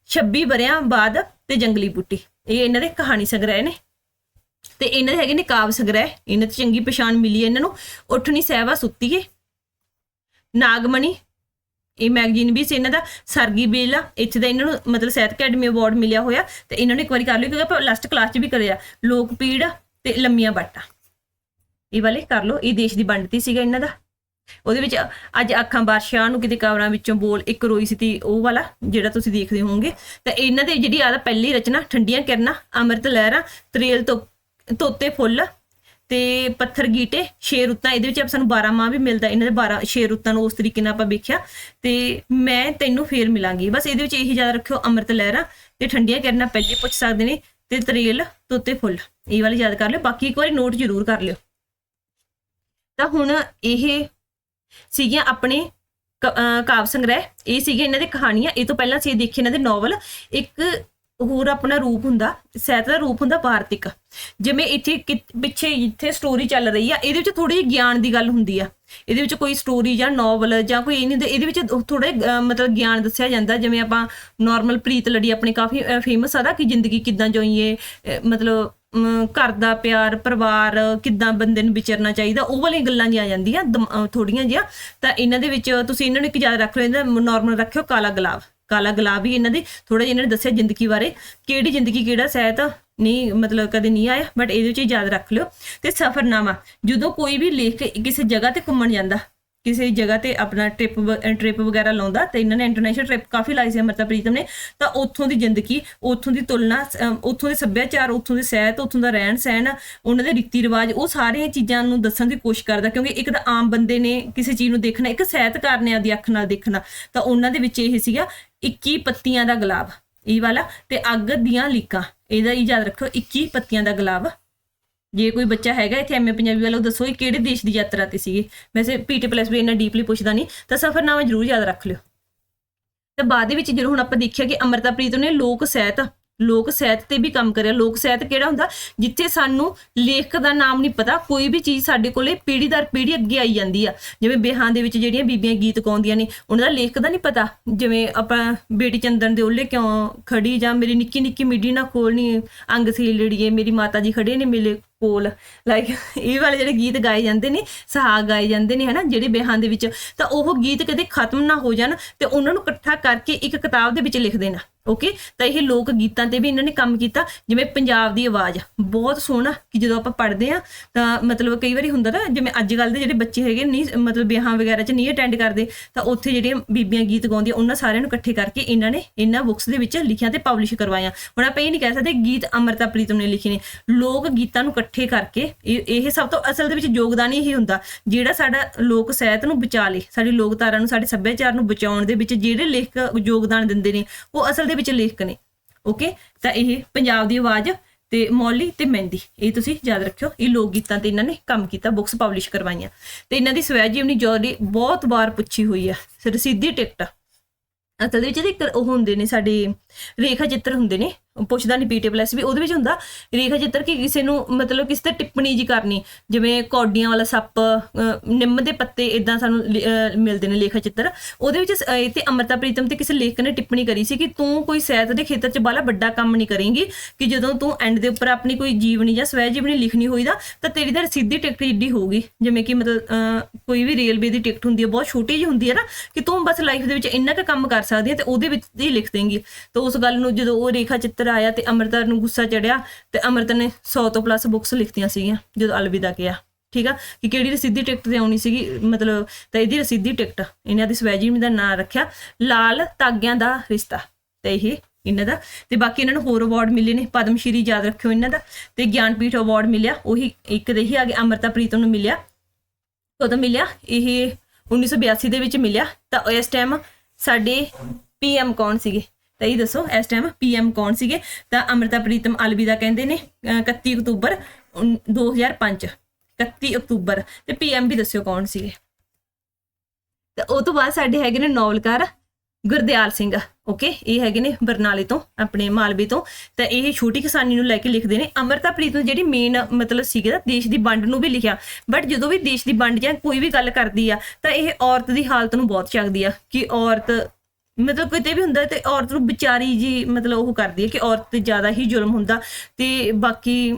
26 ਬਰਿਆਂ ਬਾਅਦ ਤੇ ਜੰਗਲੀ ਬੂਟੀ। ਇਹ ਇਹਨਾਂ ਦੇ ਕਹਾਣੀ ਸੰਗ੍ਰਹਿ ਨੇ। ਤੇ ਇਹਨਾਂ ਦੇ ਹੈਗੇ ਨੇ ਕਾਵ ਸੰਗ੍ਰਹਿ, ਇਹਨਾਂ ਤੇ ਚੰਗੀ ਪਛਾਣ ਮਿਲੀ ਹੈ ਇਹਨਾਂ ਨੂੰ। ਉੱਠਣੀ ਸਹਿਵਾ ਸੁੱਤੀਏ ਨਾਗਮਣੀ, ਇਹ ਮੈਗਜ਼ੀਨ ਵੀ ਸੀ ਇਹਨਾਂ ਦਾ। ਸਰਗੀ ਬੇਲਾ, ਇੱਥੇ ਦਾ ਇਹਨਾਂ ਨੂੰ ਮਤਲਬ ਸਾਹਿਤ ਅਕੈਡਮੀ ਅਵਾਰਡ ਮਿਲਿਆ ਹੋਇਆ ਤੇ ਇਹਨਾਂ ਨੇ ਇੱਕ ਵਾਰੀ ਕਰ ਲਿਓ ਕਿਉਂਕਿ ਆਪਾਂ ਲਾਸਟ ਕਲਾਸ 'ਚ ਵੀ ਕਰਿਆ। ਲੋਕ ਪੀੜ ਤੇ ਲੰਮੀਆਂ ਬਾਟਾਂ। ਇਹ ਵਾਲੇ ਕਰ ਲਓ, ਇਹ ਦੇਸ਼ ਦੀ ਵੰਡ ਸੀਗਾ ਇਹਨਾਂ ਦਾ। ਉਹਦੇ ਵਿੱਚ ਅੱਜ ਅੱਖਾਂ ਬਾਦਸ਼ਾਹ ਨੂੰ ਕਿਤੇ ਕਵਰਾਂ ਵਿੱਚੋਂ ਬੋਲ ਇੱਕ ਰੋਈ ਸੀ ਤੀ ਉਹ ਵਾਲਾ, ਜਿਹੜਾ ਤੁਸੀਂ ਦੇਖਦੇ ਹੋਵੋਗੇ। ਤਾਂ ਇਹਨਾਂ ਦੇ ਜਿਹੜੀ ਆਦਾ ਪਹਿਲੀ ਰਚਨਾ, ਠੰਡੀਆਂ ਕਿਰਨਾਂ, ਅੰਮ੍ਰਿਤ ਲਹਿਰਾਂ, ਤਰੇਲ ਤੋਂ ਤੋਤੇ ਫੁੱਲ ਤੇ ਪੱਥਰ ਗੀਟੇ, ਛੇ ਰੁੱਤਾਂ, ਇਹਦੇ ਵਿੱਚ ਆਪਾਂ ਸਾਨੂੰ 12 ਮਾਹ ਵੀ ਮਿਲਦਾ, ਇਹਨਾਂ ਦੇ 12 ਛੇ ਰੁੱਤਾਂ ਨੂੰ ਉਸ ਤਰੀਕੇ ਨਾਲ ਆਪਾਂ ਵੇਖਿਆ ਤੇ ਮੈਂ ਤੈਨੂੰ ਫੇਰ ਮਿਲਾਂਗੀ। ਬਸ ਇਹਦੇ ਵਿੱਚ ਇਹੀ ਯਾਦ ਰੱਖਿਓ, ਅੰਮ੍ਰਿਤ ਲਹਿਰਾਂ ਤੇ ਠੰਡੀਆਂ ਕਿਰਨਾਂ ਪਹਿਲੇ ਪੁੱਛ ਸਕਦੇ ਨੇ ਤੇ ਤਰੇਲ ਤੋਤੇ ਫੁੱਲ, ਇਹ ਵਾਲੀ ਯਾਦ ਕਰ ਲਿਓ। ਬਾਕੀ ਇੱਕ ਵਾਰੀ ਨੋਟ ਜ਼ਰੂਰ ਕਰ ਲਿਓ। ਤਾਂ ਹੁਣ ਇਹ ਸੀਗੀਆਂ ਆਪਣੇ ਕ- ਕਾਵ ਸੰਗ੍ਰਹਿ, ਇਹ ਸੀਗੇ ਇਹਨਾਂ ਦੇ ਕਹਾਣੀਆਂ। ਇਹ ਤੋਂ ਪਹਿਲਾਂ ਅਸੀਂ ਦੇਖੇ ਇਹਨਾਂ ਦੇ ਨੋਵਲ ਇੱਕ ਹੋਰ ਆਪਣਾ ਰੂਪ ਹੁੰਦਾ ਸਹਿਤ ਦਾ ਰੂਪ ਹੁੰਦਾ ਵਾਰਤਿਕ। ਜਿਵੇਂ ਇੱਥੇ ਕਿ- ਪਿੱਛੇ ਇੱਥੇ ਸਟੋਰੀ ਚੱਲ ਰਹੀ ਆ ਇਹਦੇ ਵਿੱਚ ਥੋੜੀ ਜਿਹੀ ਗਿਆਨ ਦੀ ਗੱਲ ਹੁੰਦੀ ਆ। ਇਹਦੇ ਵਿੱਚ ਕੋਈ ਸਟੋਰੀ ਜਾਂ ਨੋਵਲ ਜਾਂ ਕੋਈ ਇਹ ਨਹੀਂ ਹੁੰਦਾ ਇਹਦੇ ਵਿੱਚ ਥੋੜਾ ਮਤਲਬ ਗਿਆਨ ਦੱਸਿਆ ਜਾਂਦਾ ਜਿਵੇਂ ਆਪਾਂ ਨਾਰਮਲ ਪ੍ਰੀਤ ਲੜੀ ਆਪਣੀ ਕਾਫੀ ਫੇਮਸ ਆ ਦਾ ਕਿ ਜ਼ਿੰਦਗੀ ਕਿੱਦਾਂ ਜਿਉਈਏ ਮਤਲਬ ਅਮ, ਘਰ ਦਾ ਪਿਆਰ ਪਰਿਵਾਰ ਕਿੱਦਾਂ ਬੰਦੇ ਨੂੰ ਵਿਚਰਨਾ ਚਾਹੀਦਾ ਉਹ ਵਾਲੀਆਂ ਗੱਲਾਂ ਜੀ ਆ ਜਾਂਦੀਆਂ ਥੋੜੀਆਂ ਜਿਹਾ ਤਾਂ ਇਹਨਾਂ ਦੇ ਵਿੱਚ ਤੁਸੀਂ ਇਹਨਾਂ ਨੂੰ ਇੱਕ ਯਾਦ ਰੱਖ ਲਓ ਇਹਦਾ ਨਾਰਮਲ ਰੱਖਿਓ ਕਾਲਾ ਗੁਲਾਬ। ਕਾਲਾ ਗੁਲਾਬ ਵੀ ਇਹਨਾਂ ਦੇ ਥੋੜਾ ਜਿਹਾ ਇਹਨਾਂ ਨੇ ਦੱਸਿਆ ਜ਼ਿੰਦਗੀ ਬਾਰੇ, ਕਿਹੜੀ ਜ਼ਿੰਦਗੀ ਕਿਹੜਾ ਸਹਿਤ ਨਹੀਂ, ਮਤਲਬ ਕਦੇ ਨਹੀਂ ਆਇਆ ਬਟ ਇਹਦੇ ਵਿੱਚ ਯਾਦ ਰੱਖ ਲਿਓ। ਤੇ ਸਫਰਨਾਮਾ, ਜਦੋਂ ਕੋਈ ਵੀ ਲੇਖ ਕਿਸੇ ਜਗ੍ਹਾ ਤੇ ਘੁੰਮਣ ਜਾਂਦਾ ਕਿਸੇ ਜਗ੍ਹਾ ਤੇ ਆਪਣਾ ਟ੍ਰਿਪ ਟ੍ਰਿਪ ਵਗੈਰਾ ਲਾਉਂਦਾ ਤੇ ਇਹਨਾਂ ਨੇ ਇੰਟਰਨੈਸ਼ਨਲ ਟ੍ਰਿਪ ਕਾਫੀ ਲਾਈ ਸੀ ਅਮਰਤਾ ਪ੍ਰੀਤਮ ਨੇ, ਤਾਂ ਉੱਥੋਂ ਦੀ ਜ਼ਿੰਦਗੀ, ਉੱਥੋਂ ਦੀ ਤੁਲਨਾ ਉੱਥੋਂ ਦੇ ਸੱਭਿਆਚਾਰ, ਉੱਥੋਂ ਦੇ ਸਹਿਤ, ਉੱਥੋਂ ਦਾ ਰਹਿਣ ਸਹਿਣ, ਉਹਨਾਂ ਦੇ ਰੀਤੀ ਰਿਵਾਜ, ਉਹ ਸਾਰੀਆਂ ਚੀਜ਼ਾਂ ਨੂੰ ਦੱਸਣ ਦੀ ਕੋਸ਼ਿਸ਼ ਕਰਦਾ ਕਿਉਂਕਿ ਇੱਕ ਤਾਂ ਆਮ ਬੰਦੇ ਨੇ ਕਿਸੇ ਚੀਜ਼ ਨੂੰ ਦੇਖਣਾ, ਇੱਕ ਸਾਹਿਤਕਾਰ ਨੇ ਆਦੀ ਅੱਖ ਨਾਲ ਦੇਖਣਾ, ਤਾਂ ਉਹਨਾਂ ਦੇ ਵਿੱਚ ਇਹ ਸੀਗਾ 21 ਪੱਤੀਆਂ ਦਾ ਗੁਲਾਬ, ਇਹ ਵਾਲਾ, ਤੇ ਅੱਗ ਦੀਆਂ ਲੀਕਾਂ, ਇਹਦਾ ਹੀ ਯਾਦ ਰੱਖੋ 21 ਪੱਤੀਆਂ ਦਾ ਗੁਲਾਬ ਜੇ ਕੋਈ ਬੱਚਾ ਹੈਗਾ ਇੱਥੇ ਐਮਏ ਪੰਜਾਬੀ ਵਾਲਾ, ਉਹ ਦੱਸੋ ਇਹ ਕਿਹੜੇ ਦੇਸ਼ ਦੀ ਯਾਤਰਾ ਤੇ ਸੀਗੇ? ਵੈਸੇ ਪੀਟੀ ਪਲੱਸ ਵੀ ਇੰਨਾ ਡੀਪਲੀ ਪੁੱਛਦਾ ਨਹੀਂ, ਤਾਂ ਸਫਰਨਾਮਾ ਜ਼ਰੂਰ ਯਾਦ ਰੱਖ ਲਿਓ। ਤੇ ਬਾਅਦ ਦੇ ਵਿੱਚ ਜਦੋਂ ਹੁਣ ਆਪਾਂ ਦੇਖਿਆ ਕਿ ਅਮਰਤਾ ਪ੍ਰੀਤ ਨੇ ਲੋਕ ਸਹਿਤ, ਲੋਕ ਸਾਹਿਤ ਤੇ ਵੀ ਕੰਮ ਕਰਿਆ। ਲੋਕ ਸਾਹਿਤ ਕਿਹੜਾ ਹੁੰਦਾ? ਜਿੱਥੇ ਸਾਨੂੰ ਲੇਖਕ ਦਾ ਨਾਮ ਨਹੀਂ ਪਤਾ, ਕੋਈ ਵੀ ਚੀਜ਼ ਸਾਡੇ ਕੋਲੇ ਪੀੜ੍ਹੀ ਦਰ ਪੀੜ੍ਹੀ ਅੱਗੇ ਆਈ ਜਾਂਦੀ ਆ। ਜਿਵੇਂ ਬਿਆਹਾਂ ਦੇ ਵਿੱਚ ਜਿਹੜੀਆਂ ਬੀਬੀਆਂ ਗੀਤ ਗਾਉਂਦੀਆਂ ਨੇ, ਉਹਨਾਂ ਦਾ ਲੇਖਕ ਦਾ ਨਹੀਂ ਪਤਾ। ਜਿਵੇਂ ਆਪਾਂ ਬੇਟੀ ਚੰਦਨ ਦੇ ਓਲੇ ਕਿਉਂ ਖੜੀ ਜਾਂ ਮੇਰੀ ਨਿੱਕੀ ਨਿੱਕੀ ਮਿੱਡੀ ਨਾ ਖੋਲਣੀ ਅੰਗ ਸੀ ਲੜੀਏ, ਮੇਰੀ ਮਾਤਾ ਜੀ ਖੜੇ ਨੇ ਮਿਲੇ ਕੋਲ। ਲਾਈਕ ਇਹ ਵਾਲੇ ਜਿਹੜੇ ਗੀਤ ਗਾਏ ਜਾਂਦੇ ਨੇ ਸੁਹਾਗ ਗਾਏ ਜਾਂਦੇ ਨੇ, ਹਨਾ, ਜਿਹੜੇ ਵਿਆਹਾਂ ਦੇ ਵਿੱਚ, ਤਾਂ ਉਹ ਗੀਤ ਕਦੇ ਖਤਮ ਨਾ ਹੋ ਜਾਣ ਤੇ ਉਹਨਾਂ ਨੂੰ ਇਕੱਠਾ ਕਰਕੇ ਇੱਕ ਕਿਤਾਬ ਦੇ ਵਿੱਚ ਲਿਖ ਦੇਣਾ। ਓਕੇ ਤਾਂ ਇਹ ਲੋਕ ਗੀਤਾਂ ਤੇ ਵੀ ਇਹਨਾਂ ਨੇ ਕੰਮ ਕੀਤਾ, ਜਿਵੇਂ ਪੰਜਾਬ ਦੀ ਆਵਾਜ਼ ਬਹੁਤ ਸੋਹਣਾ ਕਿ ਜਦੋਂ ਆਪਾਂ ਪੜ੍ਹਦੇ ਆ ਤਾਂ ਮਤਲਬ ਕਈ ਵਾਰੀ ਹੁੰਦਾ ਨਾ, ਜਿਵੇਂ ਅੱਜ ਕੱਲ ਦੇ ਜਿਹੜੇ ਬੱਚੇ ਹੈਗੇ ਨਹੀਂ, ਮਤਲਬ ਵਿਆਹਾਂ ਵਗੈਰਾ 'ਚ ਨਹੀਂ ਅਟੈਂਡ ਕਰਦੇ, ਤਾਂ ਉੱਥੇ ਜਿਹੜੀਆਂ ਬੀਬੀਆਂ ਗੀਤ ਗਾਉਂਦੀਆਂ, ਉਹਨਾਂ ਸਾਰਿਆਂ ਨੂੰ ਇਕੱਠੇ ਕਰਕੇ ਇਹਨਾਂ ਨੇ ਇਹਨਾਂ ਬੁੱਕਸ ਦੇ ਵਿੱਚ ਲਿਖਿਆ ਤੇ ਪਬਲਿਸ਼ ਕਰਵਾਇਆ ਹੁਣ ਆਪਾਂ ਇਹ ਨਹੀਂ ਕਹਿ ਸਕਦੇ ਗੀਤ ਅਮਰਤਾ ਪ੍ਰੀਤਮ ਨੇ ਲਿਖੇ ਨੇ। ਲੋਕ ਗੀਤਾਂ ਨੂੰ ਇਕੱਠੇ ਕਰਕੇ, ਇਹ ਇਹ ਸਭ ਤੋਂ ਅਸਲ ਦੇ ਵਿੱਚ ਯੋਗਦਾਨ ਹੀ ਹੁੰਦਾ, ਜਿਹੜਾ ਸਾਡਾ ਲੋਕ ਸਾਹਿਤ ਨੂੰ ਬਚਾ ਲੇ, ਸਾਡੀ ਲੋਕਧਾਰਾ ਨੂੰ, ਸਾਡੇ ਸੱਭਿਆਚਾਰ ਨੂੰ ਬਚਾਉਣ ਦੇ ਵਿੱਚ ਜਿਹੜੇ ਲੇਖਕ ਯੋਗਦਾਨ ਦਿੰਦੇ ਨੇ, ਉਹ ਅਸਲ ਦੇ ਵਿੱਚ ਲੇਖਕ ਨੇ। ਓਕੇ ਤਾਂ ਇਹ ਪੰਜਾਬ ਦੀ ਆਵਾਜ਼ ਤੇ ਮੌਲੀ ਤੇ ਮਹਿੰਦੀ। ਇਹ ਤੁਸੀਂ ਯਾਦ ਰੱਖਿਓ, ਇਹ ਲੋਕ ਗੀਤਾਂ ਤੇ ਇਹਨਾਂ ਨੇ ਕੰਮ ਕੀਤਾ ਬੁੱਕਸ ਪਬਲਿਸ਼ ਕਰਵਾਈਆਂ। ਤੇ ਇਹਨਾਂ ਦੀ ਸਵੈ ਜੀਵਨੀ ਜੋੜੀ ਬਹੁਤ ਵਾਰ ਪੁੱਛੀ ਹੋਈ ਆ, ਰਸੀਦੀ ਟਿਕਟ। ਅਸਲ ਦੇ ਵਿੱਚ ਇਹਦੇ ਇੱਕ ਉਹ ਹੁੰਦੇ ਨੇ, ਸਾਡੇ ਰੇਖਾ ਚਿੱਤਰ ਹੁੰਦੇ ਨੇ ਪੁੱਛਦਾ ਨਹੀਂ ਪੀਟੀ ਪਲੱਸ ਵੀ, ਉਹਦੇ ਵਿੱਚ ਹੁੰਦਾ, ਰੇਖਾ ਚਿੱਤਰ ਕਿ ਕਿਸੇ ਨੂੰ ਮਤਲਬ ਕਿਸੇ ਤੇ ਟਿੱਪਣੀ ਜੀ ਕਰਨੀ, ਜਿਵੇਂ ਕੌਡੀਆਂ ਵਾਲਾ ਸੱਪ ਨਿੰਮ ਦੇ ਪੱਤੇ ਇਦਾਂ ਸਾਨੂੰ ਲਿ- ਮਿਲਦੇ ਨੇ ਲੇਖਾ ਚਿੱਤਰ। ਉਹਦੇ ਵਿੱਚ ਸ- ਇਹ ਤੇ ਅਮਰਤਾ ਪ੍ਰੀਤਮ ਤੇ ਕਿਸੇ ਲੇਖਕ ਨੇ ਟਿੱਪਣੀ ਕਰੀ ਸੀ ਕਿ ਤੂੰ ਕੋਈ ਸਾਹਿਤ ਦੇ ਖੇਤਰ 'ਚ ਬਾਲਾ ਵੱਡਾ ਕੰਮ ਨਹੀਂ ਕਰੇਂਗੀ, ਕਿ ਜਦੋਂ ਤੂੰ ਐਂਡ ਦੇ ਉੱਪਰ ਆਪਣੀ ਕੋਈ ਜੀਵਨੀ ਜਾਂ ਸਵੈ ਜੀਵਨੀ ਲਿਖਣੀ ਹੋਈ ਦਾ, ਤਾਂ ਤੇਰੀ ਤਾਂ ਸਿੱਧੀ ਟਿਕਟ ਜਿੱਡੀ ਹੋਊਗੀ। ਜਿਵੇਂ ਕਿ ਮਤਲਬ ਕੋਈ ਵੀ ਰੇਲਵੇ ਦੀ ਟਿਕਟ ਹੁੰਦੀ ਹੈ, ਬਹੁਤ ਛੋਟੀ ਜਿਹੀ ਹੁੰਦੀ ਹੈ ਨਾ, ਕਿ ਤੂੰ ਬਸ ਲਾਈਫ ਦੇ ਵਿੱਚ ਇੰਨਾ ਕੁ ਕੰਮ ਕਰ ਸਕਦੀ ਹੈ ਤੇ ਉਹਦੇ ਵਿੱਚ ਹੀ ਲਿਖ ਦੇਂਗੀ। ਤਾਂ ਉਸ ਗੱਲ ਨੂੰ ਜਦੋਂ ਉਹ ਰੇਖਾ ਚਿੱਤਰ ਆਇਆ ਤੇ ਅਮਰਤਾ ਨੂੰ ਗੁੱਸਾ ਚੜਿਆ ਤੇ ਅਮਰਤਾ ਨੇ 100 ਤੋਂ ਪਲੱਸ ਬੁੱਕਸ ਲਿਖਤੀਆਂ ਸੀਗੀਆਂ, ਜਦੋਂ ਅਲਵਿਦਾ ਕਿਹਾ, ਠੀਕ ਆ? ਕਿ ਕਿਹੜੀ ਰਸੀਦੀ ਟਿਕਟ ਤੇ ਆਉਣੀ ਸੀਗੀ? ਮਤਲਬ ਤਾਂ ਇਹਦੀ ਰਸੀਦੀ ਟਿਕਟ, ਇਹਨਾਂ ਦੀ ਸਵੈਜੀਵਨੀ ਦਾ ਨਾਮ ਰੱਖਿਆ, ਲਾਲ ਤਾਗਿਆਂ ਦਾ ਰਿਸ਼ਤਾ, ਤੇ ਇਹ ਇਹਨਾਂ ਦਾ। ਤੇ ਬਾਕੀ ਇਹਨਾਂ ਨੂੰ ਹੋਰ ਅਵਾਰਡ ਮਿਲੇ ਨੇ ਪਦਮ ਸ਼੍ਰੀ ਯਾਦ ਰੱਖਿਓ ਇਹਨਾਂ ਦਾ। ਤੇ ਗਿਆਨਪੀਠ ਅਵਾਰਡ ਮਿਲਿਆ, ਉਹੀ ਇੱਕ ਦੇ ਹੀ ਆ ਗਏ ਅਮਰਤਾ ਪ੍ਰੀਤਮ ਨੂੰ ਮਿਲਿਆ। ਕਦੋਂ ਮਿਲਿਆ? ਇਹ 1982 ਦੇ ਵਿੱਚ ਮਿਲਿਆ। ਤਾਂ ਇਸ ਟਾਈਮ ਸਾਡੇ ਪੀਐਮ ਕੌਣ ਸੀਗੇ? ਤਾਂ ਇਹ ਦੱਸੋ, ਇਸ ਟਾਈਮ ਪੀਐਮ ਕੌਣ ਸੀਗੇ? ਤਾਂ ਅਮਰਤਾ, ਪ੍ਰੀਤਮ, ਅਲਵਿਦਾ ਕਹਿੰਦੇ ਨੇ, ਅਹ 31 ਅਕਤੂਬਰ, ਉਨ- 2005 31 ਅਕਤੂਬਰ। ਤੇ ਪੀਐਮ ਵੀ ਦੱਸਿਓ ਕੌਣ ਸੀਗੇ? ਤਾਂ ਉਹ ਤੋਂ ਬਾਅਦ ਸਾਡੇ ਹੈਗੇ ਨੇ ਨੋਵਲਕਾਰ ਗੁਰਦਿਆਲ ਸਿੰਘ ਓਕੇ ਇਹ ਹੈਗੇ ਨੇ ਬਰਨਾਲੇ ਤੋਂ, ਆਪਣੇ ਮਾਲਵੇ ਤੋਂ। ਤਾਂ ਇਹ ਛੋਟੀ ਕਿਸਾਨੀ ਨੂੰ ਲੈ ਕੇ ਲਿਖਦੇ ਨੇ, ਅਮਰਤਾ ਨੂੰ ਜਿਹੜੀ ਮੇਨ ਮਤਲਬ ਸੀਗੇ ਨਾ ਦੇਸ਼ ਦੀ ਵੰਡ ਨੂੰ ਵੀ ਲਿਖਿਆ। ਬਟ ਜਦੋਂ ਵੀ ਦੇਸ਼ ਦੀ ਵੰਡ ਜਾਂ ਕੋਈ ਵੀ ਗੱਲ ਕਰਦੀ ਆ, ਤਾਂ ਇਹ ਔਰਤ ਦੀ ਹਾਲਤ ਨੂੰ ਬਹੁਤ ਚੱਕਦੀ ਆ, ਕਿ ਔਰਤ ਮਤਲਬ ਕਿਤੇ ਵੀ ਹੁੰਦਾ ਤੇ ਔਰਤ ਨੂੰ ਵਿਚਾਰੀ ਜੀ ਮਤਲਬ ਉਹ ਕਰਦੀ ਹੈ ਕਿ ਔਰਤ ਤੇ ਜ਼ਿਆਦਾ ਹੀ ਜ਼ੁਲਮ ਹੁੰਦਾ ਤੇ ਬਾਕੀ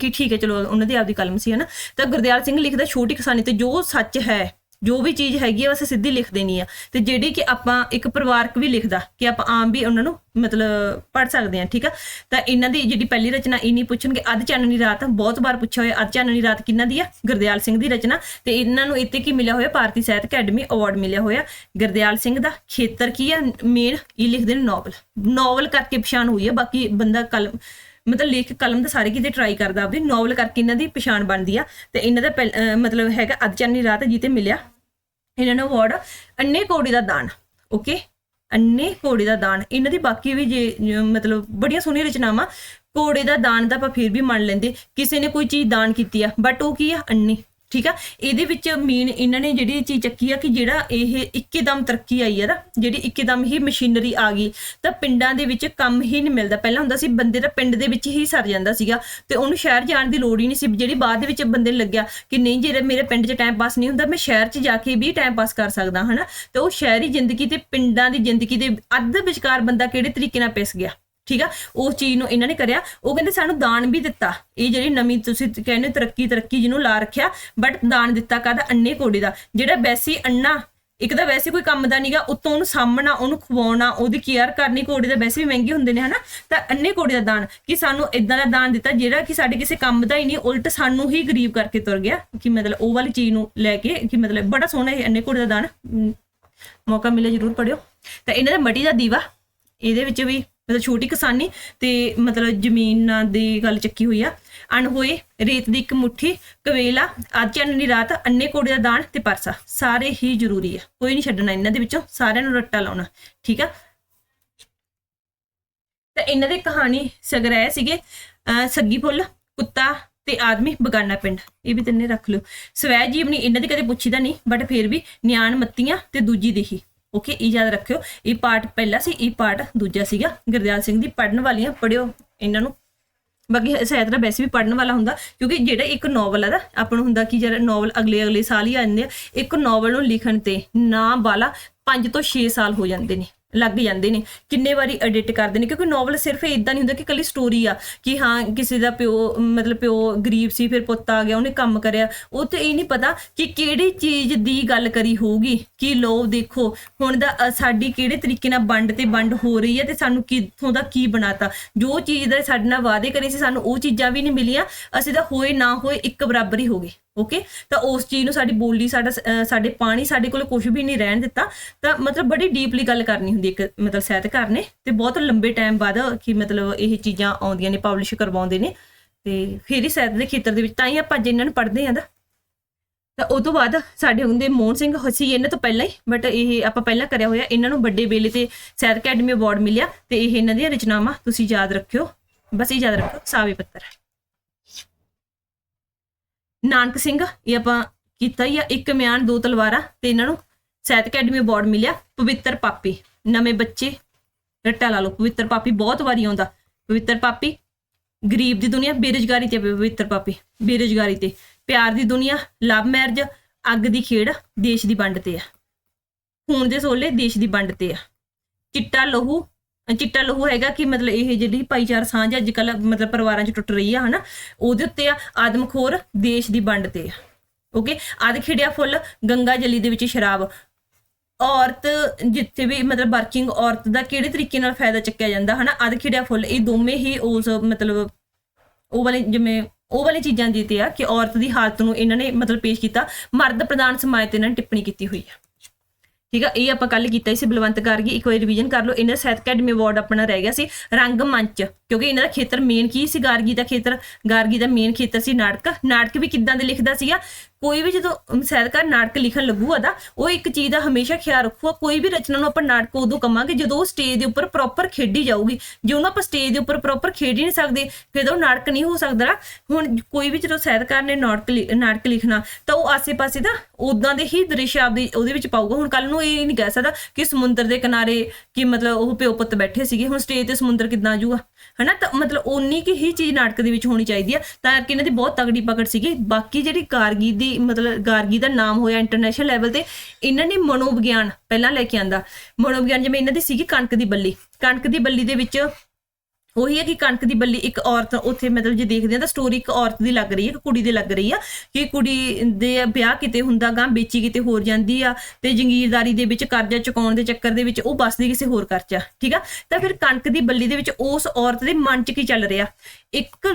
ਕਿ ਠੀਕ ਹੈ ਚਲੋ ਉਹਨਾਂ ਦੀ ਆਪਦੀ ਕਲਮ ਸੀ ਹਨਾ ਤਾਂ ਗੁਰਦਿਆਲ ਸਿੰਘ ਲਿਖਦਾ, ਛੋਟੀ ਕਿਸਾਨੀ ਤੇ ਜੋ ਸੱਚ ਹੈ ਜੋ ਵੀ ਚੀਜ਼ ਹੈਗੀ ਆ, ਬਸ ਸਿੱਧੀ ਲਿਖ ਦੇਣੀ ਆ। ਤੇ ਜਿਹੜੀ ਕਿ ਆਪਾਂ ਇੱਕ ਪਰਿਵਾਰਕ ਵੀ ਲਿਖਦਾ, ਕਿ ਆਪਾਂ ਆਮ ਵੀ ਉਹਨਾਂ ਨੂੰ ਮਤਲਬ ਪੜ ਸਕਦੇ ਆ, ਠੀਕ ਆ? ਤਾਂ ਇਹਨਾਂ ਦੀ ਜਿਹੜੀ ਪਹਿਲੀ ਰਚਨਾ ਇਹ ਨਹੀਂ ਪੁੱਛਣਗੇ ਅੱਧ ਚਾਨਣੀ ਰਾਤ ਬਹੁਤ ਵਾਰ ਪੁੱਛਿਆ ਹੋਇਆ ਅੱਧ ਚਾਨਣੀ ਰਾਤ ਕਿੰਨਾ ਦੀ ਆ? ਗੁਰਦਿਆਲ ਸਿੰਘ ਦੀ ਰਚਨਾ। ਤੇ ਇਹਨਾਂ ਨੂੰ ਇੱਥੇ ਕੀ ਮਿਲਿਆ ਹੋਇਆ? ਭਾਰਤੀ ਸਾਹਿਤ ਅਕੈਡਮੀ ਅਵਾਰਡ ਮਿਲਿਆ ਹੋਇਆ। ਗੁਰਦਿਆਲ ਸਿੰਘ ਦਾ ਖੇਤਰ ਕੀ ਆ? ਮੇਨ ਇਹ ਲਿਖਦੇ ਨੇ ਨੋਵਲ ਨੋਵਲ ਕਰਕੇ ਪਛਾਣ ਹੋਈ ਹੈ ਬਾਕੀ ਬੰਦਾ ਕਲਮ ਮਤਲਬ ਲੇਖ ਕਲਮ ਦਾ ਸਾਰੇ ਕਿਤੇ ਟਰਾਈ ਕਰਦਾ, ਆਪਦੀ ਨੋਵਲ ਕਰਕੇ ਇਹਨਾਂ ਦੀ ਪਛਾਣ ਬਣਦੀ ਆ। ਤੇ ਇਹਨਾਂ ਦਾ ਪਹਿਲ- ਮਤਲਬ ਹੈਗਾ ਅੱਧ ਚਾਨਣੀ ਰਾਤ ਜਿੱਤੇ ਮਿਲਿਆ। ਇਹਨਾਂ ਨੂੰ ਅਵਾਰਡ ਅੰਨੇ ਕੋੜੀ ਦਾ ਦਾਨ ਓਕੇ ਅੰਨੇ ਕੋੜੀ ਦਾ ਦਾਨ। ਇਹਨਾਂ ਦੀ ਬਾਕੀ ਵੀ ਜੇ ਜੇ ਮਤਲਬ ਬੜੀਆਂ ਸੋਹਣੀਆਂ ਰਚਨਾਵਾਂ, ਕੋੜੇ ਦਾ ਦਾਨ ਦਾ ਆਪਾਂ ਫਿਰ ਵੀ ਮੰਨ ਲੈਂਦੇ। ਕਿਸੇ ਨੇ ਕੋਈ ਚੀਜ਼ ਦਾਨ ਕੀਤੀ ਆ ਬਟ ਉਹ ਕੀ ਆ? ਅੰਨੇ ਠੀਕ ਆ? ਇਹਦੇ ਵਿੱਚ ਮੇਨ ਇਹਨਾਂ ਨੇ ਜਿਹੜੀ ਚੀਜ਼ ਚੱਕੀ ਆ ਕਿ ਜਿਹੜਾ ਇਹ ਇੱਕਦਮ ਤਰੱਕੀ ਆਈ ਹੈ ਨਾ, ਜਿਹੜੀ ਇੱਕਦਮ ਹੀ ਮਸ਼ੀਨਰੀ ਆ ਗਈ, ਤਾਂ ਪਿੰਡਾਂ ਦੇ ਵਿੱਚ ਕੰਮ ਹੀ ਨਹੀਂ ਮਿਲਦਾ। ਪਹਿਲਾਂ ਹੁੰਦਾ ਸੀ ਬੰਦੇ ਦਾ ਪਿੰਡ ਦੇ ਵਿੱਚ ਹੀ ਸਰ ਜਾਂਦਾ ਸੀਗਾ ਤੇ ਉਹਨੂੰ ਸ਼ਹਿਰ ਜਾਣ ਦੀ ਲੋੜ ਹੀ ਨਹੀਂ ਸੀ ਜਿਹੜੀ ਬਾਅਦ ਦੇ ਵਿੱਚ ਬੰਦੇ ਨੂੰ ਲੱਗਿਆ ਕਿ ਨਹੀਂ, ਜੇ ਮੇਰੇ ਪਿੰਡ 'ਚ ਟਾਈਮ ਪਾਸ ਨਹੀਂ ਹੁੰਦਾ, ਮੈਂ ਸ਼ਹਿਰ 'ਚ ਜਾ ਕੇ ਵੀ ਟਾਈਮ ਪਾਸ ਕਰ ਸਕਦਾ, ਹਨਾ? ਤੇ ਉਹ ਸ਼ਹਿਰੀ ਜ਼ਿੰਦਗੀ ਤੇ ਪਿੰਡਾਂ ਦੀ ਜ਼ਿੰਦਗੀ ਦੇ ਅੱਧ ਵਿਚਕਾਰ ਬੰਦਾ ਕਿਹੜੇ ਤਰੀਕੇ ਨਾਲ ਪਿਸ ਗਿਆ? ਠੀਕ ਆ? ਉਸ ਚੀਜ਼ ਨੂੰ ਇਹਨਾਂ ਨੇ ਕਰਿਆ। ਉਹ ਕਹਿੰਦੇ ਸਾਨੂੰ ਦਾਨ ਵੀ ਦਿੱਤਾ। ਇਹ ਜਿਹੜੀ ਨਵੀਂ ਤੁਸੀਂ ਕਹਿੰਦੇ ਤਰੱਕੀ ਤਰੱਕੀ ਜਿਹਨੂੰ ਲਾ ਰੱਖਿਆ ਬਟ ਦਾਨ ਦਿੱਤਾ ਕਾਹਦਾ? ਅੰਨੇ ਕੋੜੇ ਦਾ। ਜਿਹੜਾ ਵੈਸੀ ਅੰਨਾ ਇੱਕ ਤਾਂ ਵੈਸੇ ਕੋਈ ਕੰਮ ਦਾ ਨਹੀਂਗਾ ਉਤੋਂ ਉਹਨੂੰ ਸਾਹਮਣਾ ਉਹਨੂੰ ਖਵਾਉਣਾ, ਉਹਦੀ ਕੇਅਰ ਕਰਨੀ ਕੋੜੇ ਦਾ ਵੈਸੇ ਵੀ ਮਹਿੰਗੇ ਹੁੰਦੇ ਨੇ, ਹਨਾ? ਤਾਂ ਅੰਨੇ ਕੋੜੇ ਦਾ ਦਾਨ, ਕਿ ਸਾਨੂੰ ਇਦਾਂ ਦਾ ਦਾਨ ਦਿੱਤਾ, ਜਿਹੜਾ ਕਿ ਸਾਡੇ ਕਿਸੇ ਕੰਮ ਦਾ ਹੀ ਨਹੀਂ, ਉਲਟ ਸਾਨੂੰ ਹੀ ਗਰੀਬ ਕਰਕੇ ਤੁਰ ਗਿਆ। ਕਿ ਮਤਲਬ ਉਹ ਵਾਲੀ ਚੀਜ਼ ਨੂੰ ਲੈ ਕੇ, ਕਿ ਮਤਲਬ ਬੜਾ ਸੋਹਣਾ ਇਹ ਅੰਨੇ ਕੋੜੇ ਦਾ ਦਾਨ ਮੌਕਾ ਮਿਲੇ ਜਰੂਰ ਪੜਿਓ ਤਾਂ ਇਹਨਾਂ ਦਾ ਮਟੀ ਦਾ ਦੀਵਾ, ਇਹਦੇ ਵਿੱਚ ਵੀ ਮਤਲਬ ਛੋਟੀ ਕਿਸਾਨੀ ਤੇ ਮਤਲਬ ਜ਼ਮੀਨਾਂ ਦੀ ਗੱਲ ਚੱਕੀ ਹੋਈ ਆ। ਅਣਹੋਏ ਰੇਤ ਦੀ ਇੱਕ ਮੁੱਠੀ, ਕਵੇਲਾ, ਅੱਜ ਚੰਨੀ ਰਾਤ ਅੰਨੇ ਕੋੜੇ ਦਾ ਦਾਨ ਤੇ ਪਰਸਾ। ਸਾਰੇ ਹੀ ਜ਼ਰੂਰੀ ਆ। ਕੋਈ ਨਹੀਂ ਛੱਡਣਾ ਇਹਨਾਂ ਦੇ ਵਿੱਚੋਂ, ਸਾਰਿਆਂ ਨੂੰ ਰੱਟਾ ਲਾਉਣਾ। ਠੀਕ ਆ? ਤਾਂ ਇਹਨਾਂ ਦੀ ਕਹਾਣੀ ਸਗਰਾਏ ਸੀਗੇ ਅਹ ਸੱਗੀ ਫੁੱਲ, ਕੁੱਤਾ ਤੇ ਆਦਮੀ ਬਗਾਨਾ ਪਿੰਡ। ਇਹ ਵੀ ਤਿੰਨੇ ਰੱਖ ਲਿਓ। ਸਵੈ ਜੀਵਨੀ ਇਹਨਾਂ ਦੀ ਕਦੇ ਪੁੱਛੀਦਾ ਨਹੀਂ ਬਟ ਫਿਰ ਵੀ ਨਿਆਣ ਮੱਤੀਆਂ ਤੇ ਦੂਜੀ ਦੇਹੀ ਓਕੇ, ਇਹ ਯਾਦ ਰੱਖਿਓ, ਇਹ ਪਾਰਟ ਪਹਿਲਾ ਸੀ, ਇਹ ਪਾਰਟ ਦੂਜਾ ਸੀਗਾ। ਗੁਰਦਿਆਲ ਸਿੰਘ ਦੀ ਪੜਨ ਵਾਲੀਆਂ ਪੜਿਓ ਇਹਨਾਂ ਨੂੰ। ਬਾਕੀ ਸਹਿਤ ਦਾ ਵੈਸੇ ਵੀ ਪੜਨ ਵਾਲਾ ਹੁੰਦਾ, ਕਿਉਂਕਿ ਜਿਹੜਾ ਇੱਕ ਨੋਵਲ ਹੈ ਨਾ, ਆਪਾਂ ਨੂੰ ਹੁੰਦਾ ਕਿ ਜਿਹੜਾ ਨੋਵਲ ਅਗਲੇ ਅਗਲੇ ਸਾਲ ਹੀ ਆ ਜਾਂਦੇ ਆ, ਇੱਕ ਨੋਵਲ ਨੂੰ ਲਿਖਣ ਤੇ ਨਾ ਵਾਲਾ 5 ਤੋਂ 6 ਸਾਲ ਹੋ ਜਾਂਦੇ ਨੇ। ਲੱਗ ਜਾਂਦੇ ਨੇ, ਕਿੰਨੇ ਵਾਰੀ ਐਡਿਟ ਕਰਦੇ ਨੇ, ਕਿਉਂਕਿ ਨੋਵਲ ਸਿਰਫ ਇਦਾਂ ਨਹੀਂ ਹੁੰਦਾ ਕਿ ਕੱਲੀ ਸਟੋਰੀ ਆ, ਕਿ ਹਾਂ, ਕਿਸੇ ਦਾ ਪਿਓ, ਮਤਲਬ ਪਿਓ ਗਰੀਬ ਸੀ, ਫਿਰ ਪੁੱਤ ਆ ਗਿਆ, ਉਹਨੇ ਕੰਮ ਕਰਿਆ, ਉਹ ਤੇ ਇਹ ਨਹੀਂ ਪਤਾ ਕਿ ਕਿਹੜੀ ਚੀਜ਼ ਦੀ ਗੱਲ ਕਰੀ ਹੋਊਗੀ, ਕਿ ਲੋ ਦੇਖੋ, ਹੁਣ ਦਾ ਸਾਡੀ ਕਿਹੜੇ ਤਰੀਕੇ ਨਾਲ ਵੰਡ ਤੇ ਵੰਡ ਹੋ ਰਹੀ ਹੈ ਤੇ ਸਾਨੂੰ ਕਿੱਥੋਂ ਦਾ ਕੀ ਬਣਾਤਾ, ਜੋ ਚੀਜ਼ ਦਾ ਸਾਡੇ ਨਾਲ ਵਾਅਦੇ ਕਰੇ ਸੀ, ਸਾਨੂੰ ਉਹ ਚੀਜ਼ਾਂ ਵੀ ਨਹੀਂ ਮਿਲੀਆਂ, ਅਸੀਂ ਤਾਂ ਹੋਏ ਨਾ ਹੋਏ ਇੱਕ ਬਰਾਬਰ ਹੀ ਹੋ ਗਏ। ਓਕੇ ਤਾਂ ਉਸ ਚੀਜ਼ ਨੂੰ ਸਾਡੀ ਬੋਲੀ, ਸਾਡਾ ਸਾਡੇ ਪਾਣੀ ਸਾਡੇ ਕੋਲ ਕੁਝ ਵੀ ਨਹੀਂ ਰਹਿਣ ਦਿੱਤਾ। ਤਾਂ ਮਤਲਬ ਬੜੀ ਡੀਪਲੀ ਗੱਲ ਕਰਨੀ ਹੁੰਦੀ ਇੱਕ, ਮਤਲਬ ਸਾਹਿਤਕਾਰ ਨੇ। ਤੇ ਬਹੁਤ ਲੰਬੇ ਟਾਈਮ ਬਾਅਦ ਕਿ ਮਤਲਬ ਇਹ ਚੀਜ਼ਾਂ ਆਉਂਦੀਆਂ ਨੇ ਪਬਲਿਸ਼ ਕਰਵਾਉਂਦੇ ਨੇ। ਤੇ ਫਿਰ ਹੀ ਸਾਹਿਤ ਦੇ ਖੇਤਰ ਦੇ ਵਿੱਚ ਤਾਂ ਹੀ ਆਪਾਂ ਅੱਜ ਇਹਨਾਂ ਨੂੰ ਪੜ੍ਹਦੇ ਆਂ ਦਾ ਤਾਂ ਉਹ ਤੋਂ ਬਾਅਦ ਸਾਡੇ ਹੁੰਦੇ ਮੋਹਨ ਸਿੰਘ ਹਸੀ, ਇਹਨਾਂ ਤੋਂ ਪਹਿਲਾਂ ਹੀ। ਬਟ ਇਹ ਆਪਾਂ ਪਹਿਲਾਂ ਕਰਿਆ ਹੋਇਆ, ਇਹਨਾਂ ਨੂੰ ਵੱਡੇ ਵੇਲੇ ਤੇ ਸਾਹਿਤ ਅਕੈਡਮੀ ਅਵਾਰਡ ਮਿਲਿਆ। ਤੇ ਇਹ ਇਹਨਾਂ ਦੀਆਂ ਰਚਨਾਵਾਂ ਤੁਸੀਂ ਯਾਦ ਰੱਖਿਓ। ਬਸ ਇਹ ਯਾਦ ਰੱਖੋ ਸਾਵੇ ਪੱਤਰ। ਨਾਨਕ ਸਿੰਘ, ਇਹ ਆਪਾਂ ਕੀਤਾ ਹੀ ਆ, ਇੱਕ ਮਿਆਨ, ਦੋ ਤਲਵਾਰਾਂ, ਤੇ ਇਹਨਾਂ ਨੂੰ ਸਾਹਿਤ ਅਕੈਡਮੀ ਅਵਾਰਡ ਮਿਲਿਆ, ਪਵਿੱਤਰ ਪਾਪੀ, ਨਵੇਂ ਬੱਚੇ, ਰੱਟਾ ਲਾ ਲਓ, ਪਵਿੱਤਰ ਪਾਪੀ, ਬਹੁਤ ਵਾਰੀ ਆਉਂਦਾ, ਪਵਿੱਤਰ ਪਾਪੀ, ਗਰੀਬ ਦੀ ਦੁਨੀਆ, ਬੇਰੁਜ਼ਗਾਰੀ ਤੇ ਪਵਿੱਤਰ ਪਾਪੀ, ਬੇਰੁਜ਼ਗਾਰੀ ਤੇ, ਪਿਆਰ ਦੀ ਦੁਨੀਆ, ਲਵ ਮੈਰਿਜ ਅੱਗ ਦੀ ਖੇਡ, ਦੇਸ਼ ਦੀ ਵੰਡ ਤੇ ਆ, ਖੂਨ ਦੇ ਸੋਲੇ, ਦੇਸ਼ ਦੀ ਵੰਡ ਤੇ ਆ, ਚਿੱਟਾ, ਲਹੂ ਚਿੱਟਾ ਲਹੂ ਹੈਗਾ ਕਿ ਮਤਲਬ ਇਹ ਜਿਹੜੀ ਭਾਈਚਾਰ ਸਾਂਝ ਅੱਜ ਕੱਲ ਮਤਲਬ ਪਰਿਵਾਰਾਂ 'ਚ ਟੁੱਟ ਰਹੀ ਆ, ਹਨਾ? ਉਹਦੇ ਉੱਤੇ ਆ ਆਦਮਖੋਰ ਦੇਸ਼ ਦੀ ਵੰਡ ਤੇ ਆ ਓਕੇ ਆਦ ਖਿੜਿਆ ਫੁੱਲ, ਗੰਗਾ ਜਲੀ ਦੇ ਵਿੱਚ ਸ਼ਰਾਬ। ਔਰਤ, ਜਿੱਥੇ ਵੀ ਮਤਲਬ ਵਰਕਿੰਗ ਔਰਤ ਦਾ ਕਿਹੜੇ ਤਰੀਕੇ ਨਾਲ ਫਾਇਦਾ ਚੱਕਿਆ ਜਾਂਦਾ, ਹਨਾ? ਅਧ ਖਿੜਿਆ ਫੁੱਲ, ਇਹ ਦੋਵੇਂ ਹੀ ਉਸ ਮਤਲਬ ਉਹ ਵਾਲੇ ਜਿਵੇਂ ਉਹ ਵਾਲੀ ਚੀਜ਼ਾਂ ਦੀ ਤੇ ਆ ਕਿ ਔਰਤ ਦੀ ਹਾਲਤ ਨੂੰ ਇਹਨਾਂ ਨੇ ਮਤਲਬ ਪੇਸ਼ ਕੀਤਾ। ਮਰਦ ਪ੍ਰਧਾਨ ਸਮਾਜ ਤੇ ਇਹਨਾਂ ਨੇ ਟਿੱਪਣੀ ਕੀਤੀ ਹੋਈ ਆ। ਠੀਕ ਆ, ਇਹ ਆਪਾਂ ਕੱਲ ਕੀਤਾ ਸੀ ਬਲਵੰਤ ਗਾਰਗੀ, ਇੱਕ ਵਾਰੀ ਰਿਵੀਜ਼ਨ ਕਰ ਲਓ। ਇਹਨਾਂ ਦਾ ਸਾਹਿਤ ਅਕੈਡਮੀ ਅਵਾਰਡ ਆਪਣਾ ਰਹਿ ਗਿਆ ਸੀ ਰੰਗ ਮੰਚ ਕਿਉਂਕਿ ਇਹਨਾਂ ਦਾ ਖੇਤਰ ਮੇਨ ਕੀ ਸੀ? ਗਾਰਗੀ ਦਾ ਖੇਤਰ, ਗਾਰਗੀ ਦਾ ਮੇਨ ਖੇਤਰ ਸੀ ਨਾਟਕ। ਨਾਟਕ ਵੀ ਕਿੱਦਾਂ ਦੇ ਲਿਖਦਾ ਸੀਗਾ? ਕੋਈ ਵੀ ਜਦੋਂ ਸਾਹਿਤਕਾਰ ਨਾਟਕ ਲਿਖਣ ਲੱਗੂਗਾ ਦਾ ਉਹ ਇੱਕ ਚੀਜ਼ ਦਾ ਹਮੇਸ਼ਾ ਖਿਆਲ ਰੱਖੂਗਾ। ਕੋਈ ਵੀ ਰਚਨਾ ਨੂੰ ਆਪਾਂ ਨਾਟਕ ਉਦੋਂ ਕਮਾਂਗੇ ਜਦੋਂ ਉਹ ਸਟੇਜ ਦੇ ਉੱਪਰ ਪ੍ਰੋਪਰ ਖੇਡੀ ਜਾਊਗੀ। ਜੇ ਉਹਨੂੰ ਆਪਾਂ ਸਟੇਜ ਦੇ ਉੱਪਰ ਪ੍ਰੋਪਰ ਖੇਡ ਹੀ ਨਹੀਂ ਸਕਦੇ, ਫਿਰ ਉਹ ਨਾਟਕ ਨਹੀਂ ਹੋ ਸਕਦਾ ਹੁਣ ਕੋਈ ਵੀ ਜਦੋਂ ਸਾਹਿਤਕਾਰ ਨੇ ਨਾਟਕ ਲਿ- ਨਾਟਕ ਲਿਖਣਾ, ਤਾਂ ਉਹ ਆਸੇ-ਪਾਸੇ ਦਾ ਉਦਾਂ ਦੇ ਹੀ ਦ੍ਰਿਸ਼ ਆਪਦੇ ਉਹਦੇ ਵਿੱਚ ਪਾਊਗਾ। ਹੁਣ ਕੱਲ ਨੂੰ ਇਹ ਨਹੀਂ ਕਹਿ ਸਕਦਾ ਕਿ ਸਮੁੰਦਰ ਦੇ ਕਿਨਾਰੇ ਕਿ ਮਤਲਬ ਉਹ ਪਿਓ ਪੁੱਤ ਬੈਠੇ ਸੀਗੇ। ਹੁਣ ਸਟੇਜ ਤੇ ਸਮੁੰਦਰ ਕਿੱਦਾਂ ਆਜੂਗਾ ਹਨਾ, ਤਾਂ ਮਤਲਬ ਓਨੀ ਕਿ ਹੀ ਚੀਜ਼ ਨਾਟਕ ਦੇ ਵਿੱਚ ਹੋਣੀ ਚਾਹੀਦੀ ਆ, ਤਾਂ ਕਿ ਇਹਨਾਂ ਦੀ ਬਹੁਤ ਤਗੜੀ ਪਕੜ ਸੀਗੀ। ਬਾਕੀ ਜਿਹੜੀ ਗਾਰਗੀ ਦੀ, ਮਤਲਬ ਗਾਰਗੀ ਦਾ ਨਾਮ ਹੋਇਆ ਇੰਟਰਨੈਸ਼ਨਲ ਲੈਵਲ ਤੇ, ਇਹਨਾਂ ਨੇ ਮਨੋਵਿਗਿਆਨ ਪਹਿਲਾਂ ਲੈ ਕੇ ਆਂਦਾ। ਮਨੋਵਿਗਿਆਨ ਜਿਵੇਂ ਇਹਨਾਂ ਦੀ ਸੀਗੀ ਕਣਕ ਦੀ ਬੱਲੀ। ਕਣਕ ਦੀ ਬੱਲੀ ਦੇ ਵਿੱਚ ਉਹੀ ਹੈ ਕਿ ਕਣਕ ਦੀ ਬੱਲੀ ਇੱਕ ਔਰਤ ਉੱਥੇ ਮਤਲਬ ਜੇ ਦੇਖਦੇ ਆ ਤਾਂ ਸਟੋਰੀ ਇੱਕ ਔਰਤ ਦੀ ਲੱਗ ਰਹੀ ਹੈ, ਇੱਕ ਕੁੜੀ ਦੀ ਲੱਗ ਰਹੀ ਆ ਕਿ ਕੁੜੀ ਦੇ ਵਿਆਹ ਕਿਤੇ ਹੁੰਦਾ ਗਾਂ, ਵੇਚੀ ਕਿਤੇ ਹੋਰ ਜਾਂਦੀ ਆ ਤੇ ਜੰਗੀਰਦਾਰੀ ਦੇ ਵਿੱਚ ਕਰਜ਼ਾ ਚੁਕਾਉਣ ਦੇ ਚੱਕਰ ਦੇ ਵਿੱਚ ਉਹ ਬਸਦੀ ਕਿਸੇ ਹੋਰ ਕਰਜ਼ਾ ਠੀਕ ਆ? ਤਾਂ ਫਿਰ ਕਣਕ ਦੀ ਬੱਲੀ ਦੇ ਵਿੱਚ ਉਸ ਔਰਤ ਦੇ ਮਨ 'ਚ ਕੀ ਚੱਲ ਰਿਹਾ? ਇੱਕ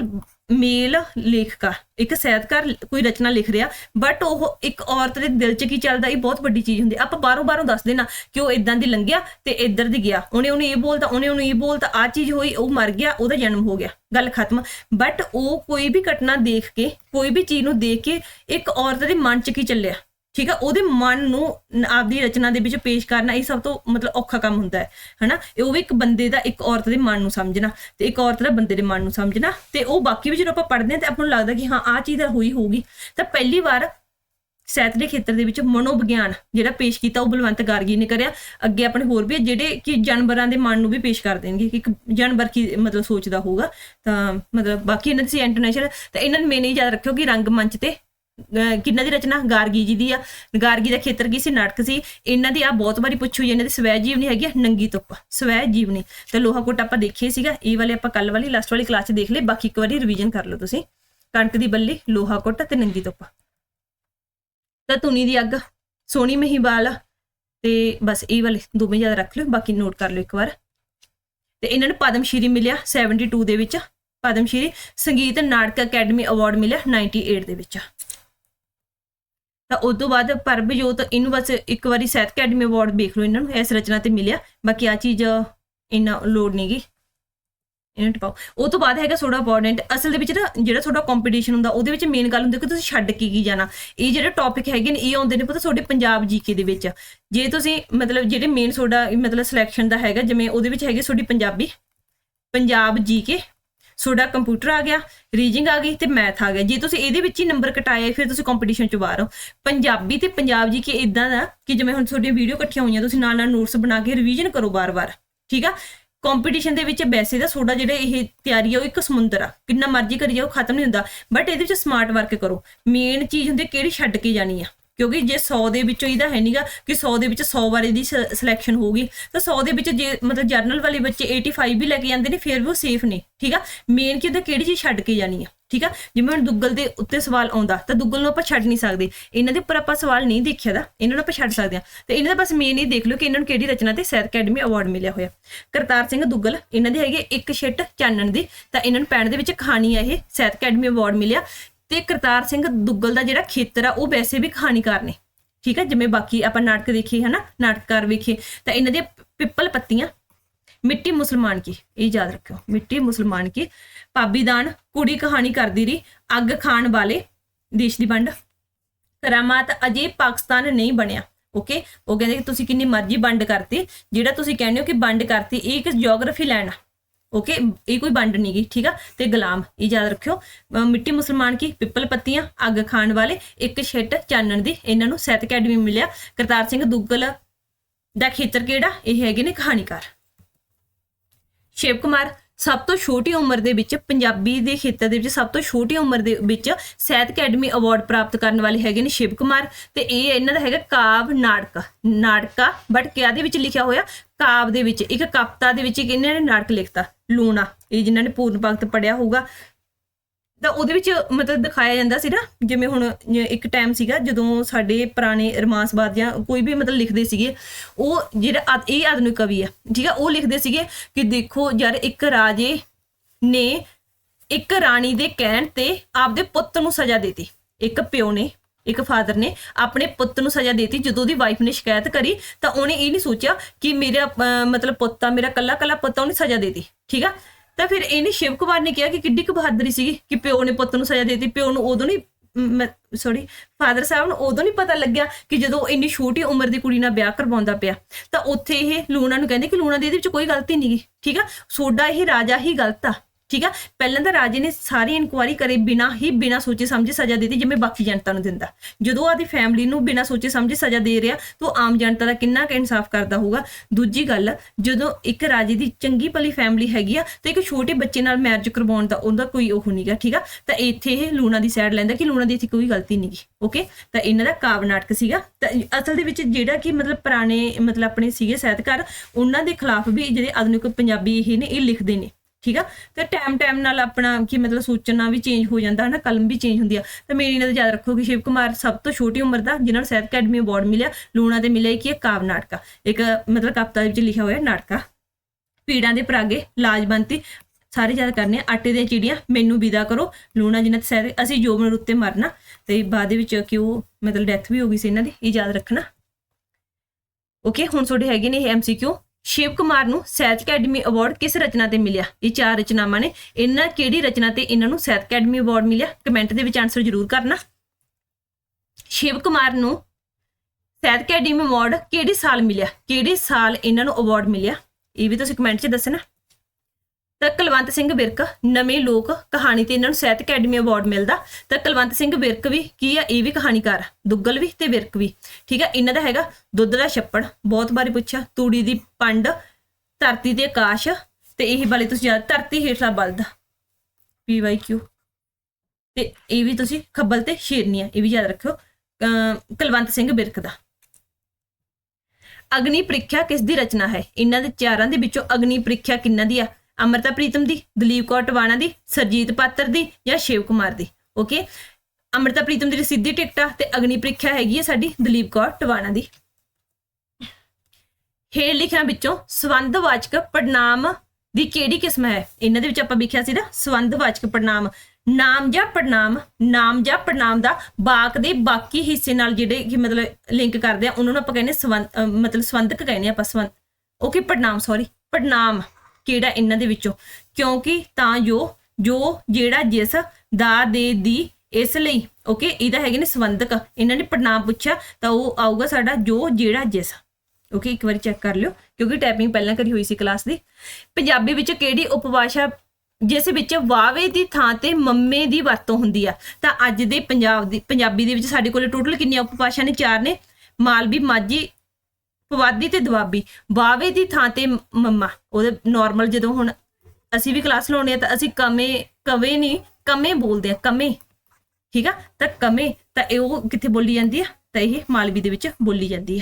ਮੇਲ ਲੇਖਕਾ, ਇੱਕ ਸਾਹਿਤਕਾਰ ਕੋਈ ਰਚਨਾ ਲਿਖ ਰਿਹਾ ਬਟ ਉਹ ਇੱਕ ਔਰਤ ਦੇ ਦਿਲ 'ਚ ਕੀ ਚੱਲਦਾ, ਇਹ ਬਹੁਤ ਵੱਡੀ ਚੀਜ਼ ਹੁੰਦੀ ਆਪਾਂ ਬਾਹਰੋਂ ਬਾਹਰੋਂ ਦੱਸਦੇ ਨਾ ਕਿ ਉਹ ਇਦਾਂ ਦੀ ਲੰਘਿਆ ਤੇ ਇੱਧਰ ਦੀ ਗਿਆ। ਉਹਨੇ ਉਹਨੂੰ ਇਹ ਬੋਲਤਾ, ਉਹਨੇ ਉਹਨੂੰ ਇਹ ਬੋਲਤਾ ਆ ਚੀਜ਼ ਹੋਈ, ਉਹ ਮਰ ਗਿਆ, ਉਹਦਾ ਜਨਮ ਹੋ ਗਿਆ। ਗੱਲ ਖਤਮ। ਬਟ ਉਹ ਕੋਈ ਵੀ ਘਟਨਾ ਦੇਖ ਕੇ, ਕੋਈ ਵੀ ਚੀਜ਼ ਨੂੰ ਦੇਖ ਕੇ ਇੱਕ ਔਰਤ ਦੇ ਮਨ 'ਚ ਕੀ ਚੱਲਿਆ? ਠੀਕ ਆ? ਉਹਦੇ ਮਨ ਨੂੰ ਆਪਦੀ ਰਚਨਾ ਦੇ ਵਿੱਚ ਪੇਸ਼ ਕਰਨਾ ਇਹ ਸਭ ਤੋਂ ਮਤਲਬ ਔਖਾ ਕੰਮ ਹੁੰਦਾ ਹੈ, ਹਨਾ? ਇਹ ਉਹ ਵੀ ਇੱਕ ਬੰਦੇ ਦਾ ਇੱਕ ਔਰਤ ਦੇ ਮਨ ਨੂੰ ਸਮਝਣਾ ਤੇ ਇੱਕ ਔਰਤ ਦਾ ਬੰਦੇ ਦੇ ਮਨ ਨੂੰ ਸਮਝਣਾ ਤੇ ਉਹ ਬਾਕੀ ਵੀ ਜਦੋਂ ਆਪਾਂ ਪੜ੍ਹਦੇ ਹਾਂ ਤੇ ਆਪਾਂ ਨੂੰ ਲੱਗਦਾ ਕਿ ਹਾਂ, ਆਹ ਚੀਜ਼ ਤਾਂ ਹੋਈ ਹੋਊਗੀ। ਤਾਂ ਪਹਿਲੀ ਵਾਰ ਸਾਹਿਤ ਦੇ ਖੇਤਰ ਦੇ ਵਿੱਚ ਮਨੋਵਿਗਿਆਨ ਜਿਹੜਾ ਪੇਸ਼ ਕੀਤਾ, ਉਹ ਬਲਵੰਤ ਗਾਰਗੀ ਨੇ ਕਰਿਆ। ਅੱਗੇ ਆਪਣੇ ਹੋਰ ਵੀ ਜਿਹੜੇ ਕਿ ਜਾਨਵਰਾਂ ਦੇ ਮਨ ਨੂੰ ਵੀ ਪੇਸ਼ ਕਰ ਦੇਣਗੇ ਕਿ ਇੱਕ ਜਾਨਵਰ ਕੀ ਮਤਲਬ ਸੋਚਦਾ ਹੋਊਗਾ। ਤਾਂ ਮਤਲਬ ਬਾਕੀ ਇਹਨਾਂ ਦੀ ਇੰਟਰਨੈਸ਼ਨਲ ਤਾਂ ਇਹਨਾਂ ਨੂੰ ਮੇਨ ਯਾਦ ਰੱਖਿਓ ਕਿ ਰੰਗ ਮੰਚ ਤੇ ਕਿੰਨਾ ਦੀ ਰਚਨਾ? ਗਾਰਗੀ ਜੀ ਦੀ ਆ। ਗਾਰਗੀ ਦਾ ਖੇਤਰ ਕੀ ਸੀ? ਨਾਟਕ ਸੀ। ਇਹਨਾਂ ਦੀ ਆ ਬਹੁਤ ਵਾਰੀ ਪੁੱਛੀ ਜੀ ਇਹਨਾਂ ਦੀ ਸਵੈ ਜੀਵਨੀ ਹੈਗੀ ਆ, ਨੰਗੀ ਧੁੱਪ। ਸਵੈ ਜੀਵਨੀ। ਤੇ ਲੋਹਾ ਕੋਟ ਆਪਾਂ ਦੇਖੀਏ ਸੀਗਾ। ਇਹ ਵਾਲੇ ਆਪਾਂ ਕੱਲ ਵਾਲੀ ਲਾਸਟ ਵਾਲੀ ਕਲਾਸ 'ਚ ਦੇਖ ਲਏ। ਬਾਕੀ ਇੱਕ ਵਾਰੀ ਰਿਵੀਜ਼ਨ ਕਰ ਲਓ ਤੁਸੀਂ। ਕਣਕ ਦੀ ਬੱਲੀ, ਲੋਹਾ ਕੋਟ ਤੇ ਨੰਗੀ ਧੁੱਪ। ਤਾਂ ਧੁਨੀ ਦੀ ਅੱਗ, ਸੋਹਣੀ ਮਹੀਵਾਲ ਤੇ ਬਸ ਇਹ ਵਾਲੇ ਦੋਵੇਂ ਯਾਦ ਰੱਖ ਲਿਓ। ਬਾਕੀ ਨੋਟ ਕਰ ਲਿਓ ਇੱਕ ਵਾਰ। ਤੇ ਇਹਨਾਂ ਨੂੰ ਪਦਮ ਸ਼੍ਰੀ ਮਿਲਿਆ 72 ਦੇ ਵਿੱਚ। ਪਦਮ ਸ਼੍ਰੀ ਸੰਗੀਤ ਨਾਟਕ ਅਕੈਡਮੀ ਅਵਾਰਡ ਮਿਲਿਆ 98 ਦੇ ਵਿੱਚ। ਤਾਂ ਉਸ ਤੋਂ ਬਾਅਦ ਪਰਬਜੋਤ ਇਹਨੂੰ ਬਸ ਇੱਕ ਵਾਰੀ ਸਾਹਿਤ ਅਕੈਡਮੀ ਅਵਾਰਡ ਵੇਖ ਲਓ, ਇਹਨਾਂ ਨੂੰ ਇਸ ਰਚਨਾ ਤੇ ਮਿਲਿਆ। ਬਾਕੀ ਆ ਚੀਜ਼ ਇੰਨਾ ਲੋਡ ਨਹੀਂਗੀ ਇਹਨਾਂ ਟਪਾਓ। ਉਹ ਤੋਂ ਬਾਅਦ ਹੈਗਾ ਥੋੜਾ ਇੰਪੋਰਟੈਂਟ ਅਸਲ ਦੇ ਵਿੱਚ ਨਾ ਜਿਹੜਾ ਤੁਹਾਡਾ ਕੰਪੀਟੀਸ਼ਨ ਹੁੰਦਾ, ਉਹਦੇ ਵਿੱਚ ਮੇਨ ਗੱਲ ਹੁੰਦੀ ਕਿ ਤੁਸੀਂ ਛੱਡ ਕੇ ਕੀ ਜਾਣਾ। ਇਹ ਜਿਹੜੇ ਟੌਪਿਕ ਹੈਗੇ ਨੇ, ਇਹ ਆਉਂਦੇ ਨੇ ਪਤਾ ਤੁਹਾਡੇ ਪੰਜਾਬ ਜੀਕੇ ਦੇ ਵਿੱਚ। ਜੇ ਤੁਸੀਂ ਮਤਲਬ ਜਿਹੜੇ ਮੇਨ ਤੁਹਾਡਾ ਮਤਲਬ ਸਿਲੈਕਸ਼ਨ ਦਾ ਹੈਗਾ, ਜਿਵੇਂ ਉਹਦੇ ਵਿੱਚ ਹੈਗੇ ਤੁਹਾਡੀ ਪੰਜਾਬੀ। ਪੰਜਾਬ ਜੀਕੇ ਤੁਹਾਡਾ ਕੰਪਿਊਟਰ ਆ ਗਿਆ ਰੀਜਿੰਗ ਆ ਗਈ ਤੇ ਮੈਥ ਆ ਗਿਆ। ਜੇ ਤੁਸੀਂ ਇਹਦੇ ਵਿੱਚ ਹੀ ਨੰਬਰ ਕਟਾਏ, ਫਿਰ ਤੁਸੀਂ ਕੰਪੀਟੀਸ਼ਨ ਚ ਬਾਹਰ ਹੋ। ਪੰਜਾਬੀ ਤੇ ਪੰਜਾਬ ਜੀ ਕਿ ਇਦਾਂ ਦਾ ਕਿ ਜਿਵੇਂ ਹੁਣ ਤੁਹਾਡੀਆਂ ਵੀਡੀਓ ਇਕੱਠੀਆਂ ਹੋਈਆਂ, ਤੁਸੀਂ ਨਾਲ ਨਾਲ ਨੋਟਸ ਬਣਾ ਕੇ ਰਿਵੀਜ਼ਨ ਕਰੋ ਬਾਰ-ਬਾਰ ਠੀਕ ਆ? ਕੰਪੀਟੀਸ਼ਨ ਦੇ ਵਿੱਚ ਵੈਸੇ ਦਾ ਤੁਹਾਡਾ ਜਿਹੜਾ ਇਹ ਤਿਆਰੀ ਆ, ਉਹ ਇੱਕ ਸਮੁੰਦਰ ਆ। ਕਿੰਨਾ ਮਰਜ਼ੀ ਕਰੀ ਜਾਓ, ਖਤਮ ਨਹੀਂ ਹੁੰਦਾ। ਬਟ ਇਹਦੇ ਵਿੱਚ ਸਮਾਰਟ ਵਰਕ ਕਰੋ। ਮੇਨ ਚੀਜ਼ ਹੁੰਦੀ ਕਿਹੜੀ? ਛੱਡ ਕੇ ਜਾਣੀ ਆ। ਕਿਉਂਕਿ ਜੇ 100 ਦੇ ਵਿੱਚੋਂ ਇਹਦਾ ਹੈ ਨਹੀਂਗਾ ਕਿ 100 ਦੇ ਵਿੱਚ 100 ਬਾਰੇ ਦੀ ਸਿਲੈਕਸ਼ਨ ਹੋਊਗੀ, ਤਾਂ 100 ਦੇ ਵਿੱਚ ਜੇ, ਮਤਲਬ ਜਰਨਲ ਵਾਲੇ ਬੱਚੇ 85 ਵੀ ਲੈ ਕੇ ਜਾਂਦੇ ਨੇ, ਫਿਰ ਵੀ ਉਹ ਸੇਫ ਨੇ, ਠੀਕ ਆ? ਮੇਨ ਕਿ ਉਹਦਾ ਕਿਹੜੀ ਚੀਜ਼ ਛੱਡ ਕੇ ਜਾਣੀ ਆ, ਠੀਕ ਆ? ਜਿਵੇਂ ਹੁਣ ਦੁੱਗਲ ਦੇ ਉੱਤੇ ਸਵਾਲ ਆਉਂਦਾ, ਤਾਂ ਦੁੱਗਲ ਨੂੰ ਆਪਾਂ ਛੱਡ ਨਹੀਂ ਸਕਦੇ। ਇਹਨਾਂ ਦੇ ਉੱਪਰ ਆਪਾਂ ਸਵਾਲ ਨਹੀਂ ਦੇਖਿਆ ਦਾ, ਇਹਨਾਂ ਨੂੰ ਆਪਾਂ ਛੱਡ ਸਕਦੇ ਆ। ਤੇ ਇਹਨਾਂ ਦਾ ਬਸ ਮੇਨ ਇਹ ਦੇਖ ਲਓ ਕਿ ਇਹਨਾਂ ਨੂੰ ਕਿਹੜੀ ਰਚਨਾ ਤੇ ਸਾਹਿਤ ਅਕੈਡਮੀ ਅਵਾਰਡ ਮਿਲਿਆ ਹੋਇਆ। ਕਰਤਾਰ ਸਿੰਘ ਦੁੱਗਲ, ਇਹਨਾਂ ਦੀ ਹੈਗੀ ਇੱਕ ਛਿੱਟ ਚਾਨਣ ਦੀ, ਤਾਂ ਇਹਨਾਂ ਨੂੰ ਪੈਣ ਦੇ ਵਿੱਚ ਕਹਾਣੀ ਆ ਇਹ ਸਾਹਿਤ ਅਕੈਡਮੀ ਅਵਾਰਡ ਮਿਲਿਆ। ਤੇ ਕਰਤਾਰ ਸਿੰਘ ਦੁੱਗਲ ਦਾ ਜਿਹੜਾ ਖੇਤਰ ਆ, ਉਹ ਵੈਸੇ ਵੀ ਕਹਾਣੀਕਾਰ ਨੇ। ਠੀਕ ਹੈ ਜਿਵੇਂ ਬਾਕੀ ਆਪਾਂ ਨਾਟਕ ਦੇਖੇ ਹਨਾ? ਨਾਟਕਕਾਰ ਵੇਖੇ ਤਾਂ ਇਹਨਾਂ ਦੀਆਂ ਪਿੱਪਲ ਪੱਤੀਆਂ, ਮਿੱਟੀ ਮੁਸਲਮਾਨ ਕੀ, ਇਹ ਯਾਦ ਰੱਖਿਓ, ਮਿੱਟੀ ਮੁਸਲਮਾਨ ਕੀ। ਪਾਬੀ ਦਾਨ, ਕੁੜੀ ਕਹਾਣੀ ਕਰਦੀ ਰਹੀ, ਅੱਗ ਖਾਣ ਵਾਲੇ ਦੇਸ਼ ਦੀ ਵੰਡ। ਕਰਾਮਾਤ ਅਜੇ ਪਾਕਿਸਤਾਨ ਨਹੀਂ ਬਣਿਆ ਓਕੇ ਉਹ ਕਹਿੰਦੇ ਕਿ ਤੁਸੀਂ ਕਿੰਨੀ ਮਰਜ਼ੀ ਵੰਡ ਕਰਤੀ, ਜਿਹੜਾ ਤੁਸੀਂ ਕਹਿੰਦੇ ਹੋ ਕਿ ਵੰਡ ਕਰਤੀ, ਇਹ ਇੱਕ ਜੀਓਗ੍ਰਾਫੀ ਲੈਣ ਆ ਓਕੇ ਇਹ ਕੋਈ ਵੰਡ ਨਹੀਂ ਗਈ ਠੀਕ ਆ? ਤੇ ਗੁਲਾਮ, ਇਹ ਯਾਦ ਰੱਖਿਓ, ਅਹ ਮਿੱਟੀ ਮੁਸਲਮਾਨ ਕੀ? ਪਿੱਪਲ ਪੱਤੀਆਂ, ਅੱਗ ਖਾਣ ਵਾਲੇ, ਇੱਕ ਛਿੱਟ ਚਾਨਣ ਦੀ, ਇਹਨਾਂ ਨੂੰ ਸਾਹਿਤ ਅਕੈਡਮੀ ਮਿਲਿਆ। ਕਰਤਾਰ ਸਿੰਘ ਦੁੱਗਲ ਦਾ ਖੇਤਰ ਕਿਹੜਾ? ਇਹ ਹੈਗੇ ਨੇ ਕਹਾਣੀਕਾਰ। ਸ਼ਿਵ ਕੁਮਾਰ ਸਭ ਤੋਂ ਛੋਟੀ ਉਮਰ ਦੇ ਵਿੱਚ ਪੰਜਾਬੀ ਦੇ ਖੇਤਰ ਦੇ ਵਿੱਚ ਸਭ ਤੋਂ ਛੋਟੀ ਉਮਰ ਦੇ ਵਿੱਚ ਸਾਹਿਤ ਅਕੈਡਮੀ ਅਵਾਰਡ ਪ੍ਰਾਪਤ ਕਰਨ ਵਾਲੇ ਹੈਗੇ ਨੇ ਸ਼ਿਵ ਕੁਮਾਰ ਤੇ ਇਹ ਇਹਨਾਂ ਦਾ ਹੈਗਾ ਕਾਵ ਨਾਟਕ, ਨਾਟਕਾ ਬਟ ਕਿਆ ਦੇ ਵਿੱਚ ਲਿਖਿਆ ਹੋਇਆ? ਕਾਵ ਦੇ ਵਿੱਚ, ਇੱਕ ਕਵਿਤਾ ਦੇ ਵਿੱਚ ਇੱਕ ਇਹਨਾਂ ਨੇ ਨਾਟਕ ਲਿਖਤਾ, ਲੂਣਾ, ਇਹ ਜਿਨ੍ਹਾਂ ਨੇ ਪੂਰਨ ਭਗਤ ਪੜਿਆ ਹੋਊਗਾ। ਤਾਂ ਉਹਦੇ ਵਿੱਚ ਮਤਲਬ ਦਿਖਾਇਆ ਜਾਂਦਾ ਸੀ ਨਾ, ਜਿਵੇਂ ਹੁਣ ਇੱਕ ਟਾਈਮ ਸੀਗਾ ਜਦੋਂ ਸਾਡੇ ਪੁਰਾਣੇ ਰਮਾਂਸਵਾਦ ਜਾਂ ਕੋਈ ਵੀ ਮਤਲਬ ਲਿਖਦੇ ਸੀਗੇ, ਉਹ ਜਿਹੜਾ ਇਹ ਆਧੁਨਿਕ ਕਵੀ ਆ, ਠੀਕ ਆ, ਉਹ ਲਿਖਦੇ ਸੀਗੇ ਕਿ ਦੇਖੋ ਯਾਰ ਇੱਕ ਰਾਜੇ ਨੇ ਇੱਕ ਰਾਣੀ ਦੇ ਕਹਿਣ ਤੇ ਆਪਦੇ ਪੁੱਤ ਨੂੰ ਸਜ਼ਾ ਦਿੱਤੀ। ਇੱਕ ਪਿਓ ਨੇ, ਇੱਕ ਫਾਦਰ ਨੇ ਆਪਣੇ ਪੁੱਤ ਨੂੰ ਸਜ਼ਾ ਦਿੱਤੀ, ਜਦੋਂ ਉਹਦੀ ਵਾਈਫ ਨੇ ਸ਼ਿਕਾਇਤ ਕਰੀ ਤਾਂ ਉਹਨੇ ਇਹ ਨਹੀਂ ਸੋਚਿਆ ਕਿ ਮੇਰਾ ਮਤਲਬ ਪੁੱਤ ਆ, ਮੇਰਾ ਕੱਲਾ ਕੱਲਾ ਪੁੱਤ ਉਹਨੇ ਸਜ਼ਾ ਦਿੱਤੀ, ਠੀਕ ਆ? ਤਾਂ ਫਿਰ ਇਹਨੇ ਸ਼ਿਵ ਕੁਮਾਰ ਨੇ ਕਿਹਾ ਕਿ ਕਿੱਡੀ ਕੁ ਬਹਾਦਰੀ ਸੀਗੀ ਕਿ ਪਿਓ ਨੇ ਪੁੱਤ ਨੂੰ ਸਜ਼ਾ ਦਿੱਤੀ, ਪਿਓ ਨੂੰ ਉਦੋਂ ਨਹੀਂ ਸੌਰੀ ਫਾਦਰ ਸਾਹਿਬ ਨੂੰ ਉਦੋਂ ਨਹੀਂ ਪਤਾ ਲੱਗਿਆ ਕਿ ਜਦੋਂ ਇੰਨੀ ਛੋਟੀ ਉਮਰ ਦੀ ਕੁੜੀ ਨਾਲ ਵਿਆਹ ਕਰਵਾਉਂਦਾ ਪਿਆ, ਤਾਂ ਉੱਥੇ ਇਹ ਲੂਣਾ ਨੂੰ ਕਹਿੰਦੇ ਕਿ ਲੂਣਾ ਦੀ ਇਹਦੇ ਵਿੱਚ ਕੋਈ ਗਲਤੀ ਨਹੀਂਗੀ ਠੀਕ ਆ? ਸੋਡਾ ਇਹ ਰਾਜਾ ਹੀ ਗਲਤ ਆ। ਠੀਕ ਆ? ਪਹਿਲਾਂ ਤਾਂ ਰਾਜੇ ਨੇ ਸਾਰੀ ਇਨਕੁਆਇਰੀ ਕਰੇ ਬਿਨਾ ਹੀ ਬਿਨਾ ਸੋਚੇ ਸਮਝੇ ਸਜ਼ਾ ਦਿੱਤੀ, ਜਿਵੇਂ ਬਾਕੀ ਜਨਤਾ ਨੂੰ ਦਿੰਦਾ। ਜਦੋਂ ਆਦੀ ਫੈਮਿਲੀ ਨੂੰ ਬਿਨਾ ਸੋਚੇ ਸਮਝੇ ਸਜ਼ਾ ਦੇ ਰਿਹਾ, ਤਾਂ ਉਹ ਆਮ ਜਨਤਾ ਦਾ ਕਿੰਨਾ ਕੁ ਇਨਸਾਫ ਕਰਦਾ ਹੋਊਗਾ? ਦੂਜੀ ਗੱਲ, ਜਦੋਂ ਇੱਕ ਰਾਜੇ ਦੀ ਚੰਗੀ ਭਲੀ ਫੈਮਿਲੀ ਹੈਗੀ ਆ, ਤੇ ਇੱਕ ਛੋਟੇ ਬੱਚੇ ਨਾਲ ਮੈਰਿਜ ਕਰਵਾਉਣ ਦਾ ਉਹਦਾ ਕੋਈ ਉਹ ਨਹੀਂਗਾ ਠੀਕ ਆ? ਤਾਂ ਇੱਥੇ ਇਹ ਲੂਣਾ ਦੀ ਸਾਈਡ ਲੈਂਦਾ ਕਿ ਲੂਣਾ ਦੀ ਇੱਥੇ ਕੋਈ ਗਲਤੀ ਨਹੀਂਗੀ ਓਕੇ ਤਾਂ ਇਹਨਾਂ ਦਾ ਕਾਵ ਨਾਟਕ ਸੀਗਾ। ਤਾਂ ਅਸਲ ਦੇ ਵਿੱਚ ਜਿਹੜਾ ਕਿ ਮਤਲਬ ਪੁਰਾਣੇ, ਮਤਲਬ ਆਪਣੇ ਸੀਗੇ ਸਾਹਿਤਕਾਰ, ਉਹਨਾਂ ਦੇ ਖਿਲਾਫ ਵੀ ਜਿਹੜੇ ਆਧੁਨਿਕ ਪੰਜਾਬੀ ਇਹ ਨੇ, ਇਹ ਲਿਖਦੇ ਨੇ। ਠੀਕ ਆ? ਤੇ ਟਾਈਮ ਟਾਈਮ ਨਾਲ ਆਪਣਾ ਕੀ ਮਤਲਬ ਸੋਚਣਾ ਵੀ ਚੇਂਜ ਹੋ ਜਾਂਦਾ, ਹਨਾ? ਕਲਮ ਵੀ ਚੇਂਜ ਹੁੰਦੀ ਆ। ਤਾਂ ਮੇਰੀ ਇਹਨਾਂ ਦਾ ਯਾਦ ਰੱਖੋ ਕਿ ਸ਼ਿਵ ਕੁਮਾਰ ਸਭ ਤੋਂ ਛੋਟੀ ਉਮਰ ਦਾ, ਜਿਨ੍ਹਾਂ ਨੂੰ ਸਾਹਿਤ ਅਕੈਡਮੀ ਅਵਾਰਡ ਮਿਲਿਆ, ਲੂਣਾ ਦੇ ਮਿਲਿਆ ਕਿ ਇਹ ਕਾਵ ਨਾਟਕਾ। ਇੱਕ ਮਤਲਬ ਕਵਿਤਾ ਦੇ ਵਿੱਚ ਲਿਖਿਆ ਹੋਇਆ ਨਾਟਕਾ। ਪੀੜਾਂ ਦੇ ਪਰਾਗੇ ਲਾਜਬੰਤੀ ਸਾਰੇ ਯਾਦ ਕਰਨੇ ਆਟੇ ਦੀਆਂ ਚਿੜੀਆਂ, ਮੈਨੂੰ ਵਿਦਾ ਕਰੋ। ਲੂਣਾ ਜਿਨ੍ਹਾਂ ਤੇ ਸਾਹਿਤ, ਅਸੀਂ ਜੋਬਨ ਰੁੱਤੇ ਮਰਨਾ। ਤੇ ਬਾਅਦ ਦੇ ਵਿੱਚ ਕਿ ਉਹ ਮਤਲਬ ਡੈਥ ਵੀ ਹੋ ਗਈ ਸੀ ਇਹਨਾਂ ਦੀ, ਇਹ ਯਾਦ ਰੱਖਣਾ। ਓਕੇ ਹੁਣ ਤੁਹਾਡੇ ਹੈਗੇ ਨੇ ਇਹ ਐਮਸੀਕਿਊ ਸ਼ਿਵ ਕੁਮਾਰ ਨੂੰ ਸਾਹਿਤ ਅਕੈਡਮੀ ਅਵਾਰਡ ਕਿਸ ਰਚਨਾ ਤੇ ਮਿਲਿਆ? ਇਹ ਚਾਰ ਰਚਨਾਵਾਂ ਨੇ। ਇਹਨਾਂ ਕਿਹੜੀ ਰਚਨਾ ਤੇ ਇਹਨਾਂ ਨੂੰ ਸਾਹਿਤ ਅਕੈਡਮੀ ਅਵਾਰਡ ਮਿਲਿਆ? ਕਮੈਂਟ ਦੇ ਵਿੱਚ ਆਨਸਰ ਜ਼ਰੂਰ ਕਰਨਾ। ਸ਼ਿਵ ਕੁਮਾਰ ਨੂੰ ਸਾਹਿਤ ਅਕੈਡਮੀ ਅਵਾਰਡ ਕਿਹੜੇ ਸਾਲ ਮਿਲਿਆ? ਕਿਹੜੇ ਸਾਲ ਇਹਨਾਂ ਨੂੰ ਅਵਾਰਡ ਮਿਲਿਆ? ਇਹ ਵੀ ਤੁਸੀਂ ਕਮੈਂਟ 'ਚ ਦੱਸਣਾ। ਤਾਂ ਕੁਲਵੰਤ ਸਿੰਘ ਵਿਰਕ ਨਵੇਂ ਲੋਕ ਕਹਾਣੀ ਤੇ ਇਹਨਾਂ ਨੂੰ ਸਾਹਿਤ ਅਕੈਡਮੀ ਅਵਾਰਡ ਮਿਲਦਾ। ਤਾਂ ਕੁਲਵੰਤ ਸਿੰਘ ਵਿਰਕ ਵੀ ਕੀ ਆ, ਇਹ ਵੀ ਕਹਾਣੀਕਾਰ, ਦੁੱਗਲ ਵੀ ਤੇ ਵਿਰਕ ਵੀ। ਠੀਕ ਆ, ਇਹਨਾਂ ਦਾ ਹੈਗਾ ਦੁੱਧ ਦਾ ਛੱਪੜ, ਬਹੁਤ ਵਾਰੀ ਪੁੱਛਿਆ, ਤੂੜੀ ਦੀ ਪੰਡ, ਧਰਤੀ ਦੇ ਆਕਾਸ਼ ਤੇ ਇਹ ਵਾਲੇ ਤੁਸੀਂ ਯਾਦ, ਧਰਤੀ ਹੇਠਲਾ ਬਲਦ, ਪੀ ਵਾਈ ਤੇ ਇਹ ਵੀ ਤੁਸੀਂ ਖੱਬਲ ਤੇ ਸ਼ੇਰਨੀ ਆ, ਇਹ ਵੀ ਯਾਦ ਰੱਖਿਓ ਅਮ ਕੁਲਵੰਤ ਸਿੰਘ ਬਿਰਕ ਦਾ। ਅਗਨੀ ਪ੍ਰੀਖਿਆ ਕਿਸ ਦੀ ਰਚਨਾ ਹੈ? ਇਹਨਾਂ ਦੇ ਚਾਰਾਂ ਦੇ ਵਿੱਚੋਂ ਅਗਨੀ ਪ੍ਰੀਖਿਆ ਕਿੰਨਾਂ ਦੀ ਆ? ਅਮਰਤਾ ਪ੍ਰੀਤਮ ਦੀ, ਦਲੀਪ ਕੌਰ ਟਵਾਣਾ ਦੀ, ਸਰਜੀਤ ਪਾਤਰ ਦੀ ਜਾਂ ਸ਼ਿਵ ਕੁਮਾਰ ਦੀ ਓਕੇ ਅਮਰਤਾ ਪ੍ਰੀਤਮ ਦੀ ਸਿੱਧੀ ਟਿਕਟ ਆ ਤੇ ਅਗਨੀ ਪ੍ਰੀਖਿਆ ਹੈਗੀ ਹੈ ਸਾਡੀ ਦਲੀਪ ਕੌਰ ਟਵਾਣਾ ਦੀ। ਹੇਠ ਲਿਖਿਆਂ ਵਿੱਚੋਂ ਸੰਬੰਧਵਾਚਕ ਪੜਨਾਮ ਦੀ ਕਿਹੜੀ ਕਿਸਮ ਹੈ? ਇਹਨਾਂ ਦੇ ਵਿੱਚ ਆਪਾਂ ਲਿਖਿਆ ਸੀ ਨਾ ਸੰਬੰਧਵਾਚਕ ਪੜਨਾਮ। ਨਾਮ ਜਾਂ ਪੜਨਾਮ, ਨਾਮ ਜਾਂ ਪੜਨਾਮ ਦਾ ਬਾਕ ਦੇ ਬਾਕੀ ਹਿੱਸੇ ਨਾਲ ਜਿਹੜੇ ਕਿ ਮਤਲਬ ਲਿੰਕ ਕਰਦੇ ਆ, ਉਹਨਾਂ ਨੂੰ ਆਪਾਂ ਕਹਿੰਦੇ ਸੰਬੰਧ ਅਹ ਮਤਲਬ ਸੰਬੰਧਕ ਕਹਿੰਦੇ ਆ ਆਪਾਂ ਸੰਬੰਧ ਓਕੇ ਪੜਨਾਮ ਸੌਰੀ ਪੜਨਾਮ। ਕਿਹੜਾ ਇਹਨਾਂ ਦੇ ਵਿੱਚੋਂ? ਕਿਉਂਕਿ ਤਾਂ ਜੋ ਜੋ ਜਿਹੜਾ ਜਿਸ ਦਾ ਦੇ ਦੀ ਇਸ ਲਈ ਓਕੇ ਇਹਦਾ ਹੈਗੇ ਨੇ ਸੰਬੰਧਕ। ਇਹਨਾਂ ਨੇ ਪੜਨਾਮ ਪੁੱਛਿਆ, ਤਾਂ ਉਹ ਆਊਗਾ ਸਾਡਾ ਜੋ ਜਿਹੜਾ ਜਿਸ। ਓਕੇ ਇੱਕ ਵਾਰੀ ਚੈੱਕ ਕਰ ਲਿਓ, ਕਿਉਂਕਿ ਟਾਈਪਿੰਗ ਪਹਿਲਾਂ ਕਰੀ ਹੋਈ ਸੀ ਕਲਾਸ ਦੀ। ਪੰਜਾਬੀ ਵਿੱਚ ਕਿਹੜੀ ਉਪਭਾਸ਼ਾ, ਜਿਸ ਵਿੱਚ ਵਾਵੇ ਦੀ ਥਾਂ ਤੇ ਮੰਮੇ ਦੀ ਵਰਤੋਂ ਹੁੰਦੀ ਆ? ਤਾਂ ਅੱਜ ਦੇ ਪੰਜਾਬ ਦੀ, ਪੰਜਾਬੀ ਦੇ ਵਿੱਚ ਸਾਡੇ ਕੋਲ ਟੋਟਲ ਕਿੰਨੀਆਂ ਉਪਭਾਸ਼ਾ ਨੇ? ਚਾਰ ਨੇ। ਮਾਲਵੀ, ਮਾਝੀ ਪਵਾਦੀ ਤੇ ਦੁਆਬੀ ਵਾਵੇ ਦੀ ਥਾਂ ਤੇ ਮੰਮਾ, ਉਹਦੇ ਨਾਰਮਲ ਜਦੋਂ ਹੁਣ ਅਸੀਂ ਵੀ ਕਲਾਸ ਲਾਉਣੇ ਆ ਤਾਂ ਅਸੀਂ ਕਮੇ ਕਵੇ ਨਹੀਂ, ਕਮੇ ਬੋਲਦੇ ਆ ਕਮੇ। ਠੀਕ ਆ? ਤਾਂ ਕਮੇ, ਤਾਂ ਇਹ ਉਹ ਕਿੱਥੇ ਬੋਲੀ ਜਾਂਦੀ ਆ? ਤਾਂ ਇਹ ਮਾਲਵੀ ਦੇ ਵਿੱਚ ਬੋਲੀ ਜਾਂਦੀ ਆ।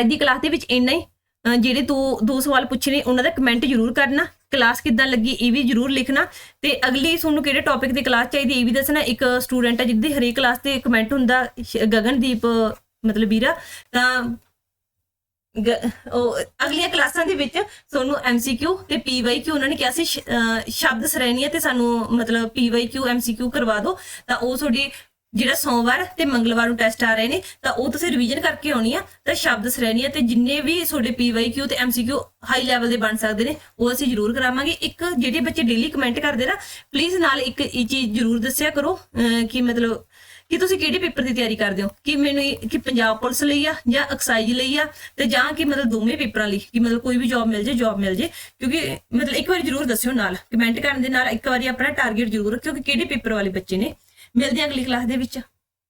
ਅੱਜ ਦੀ ਕਲਾਸ ਦੇ ਵਿੱਚ ਇੰਨਾ ਹੀ। ਅਹ ਜਿਹੜੇ ਦੋ ਦੋ ਸਵਾਲ ਪੁੱਛੇ ਉਹਨਾਂ ਦਾ ਕਮੈਂਟ ਜ਼ਰੂਰ ਕਰਨਾ। ਕਲਾਸ ਕਿੱਦਾਂ ਲੱਗੀ, ਇਹ ਵੀ ਜ਼ਰੂਰ ਲਿਖਣਾ। ਤੇ ਅਗਲੀ ਤੁਹਾਨੂੰ ਕਿਹੜੇ ਟੌਪਿਕ ਤੇ ਕਲਾਸ ਚਾਹੀਦੀ, ਇਹ ਵੀ ਦੱਸਣਾ। ਇੱਕ ਸਟੂਡੈਂਟ ਹੈ ਜਿਹਦੀ ਹਰੇਕ ਕਲਾਸ ਤੇ ਕਮੈਂਟ ਹੁੰਦਾ, ਸ਼- ਗਗਨਦੀਪ ਮਤਲਬ ਵੀਰਾ, ਤਾਂ ਉਹ ਅਗਲੀਆਂ ਕਲਾਸਾਂ ਦੇ ਵਿੱਚ ਤੁਹਾਨੂੰ ਐਮਸੀਕਿਊ ਤੇ ਪੀਵਾਈਕਿਊ ਉਹਨਾਂ ਨੇ ਕਿਹਾ ਸੀ ਸ਼- ਅਹ, ਸ਼ਬਦ ਸ਼੍ਰੇਣੀਆਂ ਤੇ ਸਾਨੂੰ ਮਤਲਬ ਪੀਵਾਈਕਿਊ ਐਮਸੀਕਿਊ ਕਰਵਾ ਦਿਓ ਤਾਂ ਉਹ ਤੁਹਾਡੀ ਜਿਹੜਾ ਸੋਮਵਾਰ ਤੇ ਮੰਗਲਵਾਰ ਨੂੰ ਟੈਸਟ ਆ ਰਹੇ ਨੇ, ਤਾਂ ਉਹ ਤੁਸੀਂ ਰਿਵੀਜ਼ਨ ਕਰਕੇ ਆਉਣੀ ਆ, ਤਾਂ ਸ਼ਬਦ ਸ਼੍ਰੇਣੀਆਂ ਤੇ ਜਿੰਨੇ ਵੀ ਤੁਹਾਡੇ ਪੀਵਾਈਕਿਊ ਤੇ ਐਮਸੀਕਿਊ ਹਾਈ ਲੈਵਲ ਦੇ ਬਣ ਸਕਦੇ ਨੇ, ਉਹ ਅਸੀਂ ਜ਼ਰੂਰ ਕਰਾਵਾਂਗੇ। ਇੱਕ, ਜਿਹੜੇ ਬੱਚੇ ਡੇਲੀ ਕਮੈਂਟ ਕਰਦੇ ਨਾ ਪਲੀਜ਼ ਨਾਲ ਇੱਕ ਇਹ ਚੀਜ਼ ਜ਼ਰੂਰ ਦੱਸਿਆ ਕਰੋ ਕਿ ਮਤਲਬ ਕਿ ਤੁਸੀਂ ਕਿਹੜੇ ਪੇਪਰ ਦੀ ਤਿਆਰੀ ਕਰਦੇ ਹੋ? ਕਿ ਮੈਨੂੰ ਕਿ ਪੰਜਾਬ ਪੁਲਿਸ ਲਈ ਆ ਜਾਂ ਐਕਸਾਈਜ਼ ਲਈ ਆ? ਤੇ ਜਾਂ ਕਿ ਮਤਲਬ ਦੋਵੇਂ ਪੇਪਰਾਂ ਲਈ, ਕਿ ਮਤਲਬ ਕੋਈ ਵੀ ਜੌਬ ਮਿਲ ਜੇ ਜੌਬ ਮਿਲ ਜੇ। ਕਿਉਂਕਿ ਮਤਲਬ ਇੱਕ ਵਾਰੀ ਜ਼ਰੂਰ ਦੱਸਿਓ ਨਾਲ ਕਮੈਂਟ ਕਰਨ ਦੇ ਨਾਲ ਇੱਕ ਵਾਰੀ ਆਪਣਾ ਟਾਰਗੇਟ ਜ਼ਰੂਰ ਰੱਖਿਓ ਕਿ ਕਿਹੜੇ ਪੇਪਰ ਵਾਲੇ ਬੱਚੇ ਨੇ। ਮਿਲਦੇ ਅਗਲੀ ਕਲਾਸ ਦੇ ਵਿੱਚ।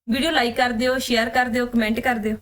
ਵੀਡੀਓ ਲਾਈਕ ਕਰ ਦਿਓ ਸ਼ੇਅਰ ਕਰ ਦਿਓ ਕਮੈਂਟ ਕਰ ਦਿਓ।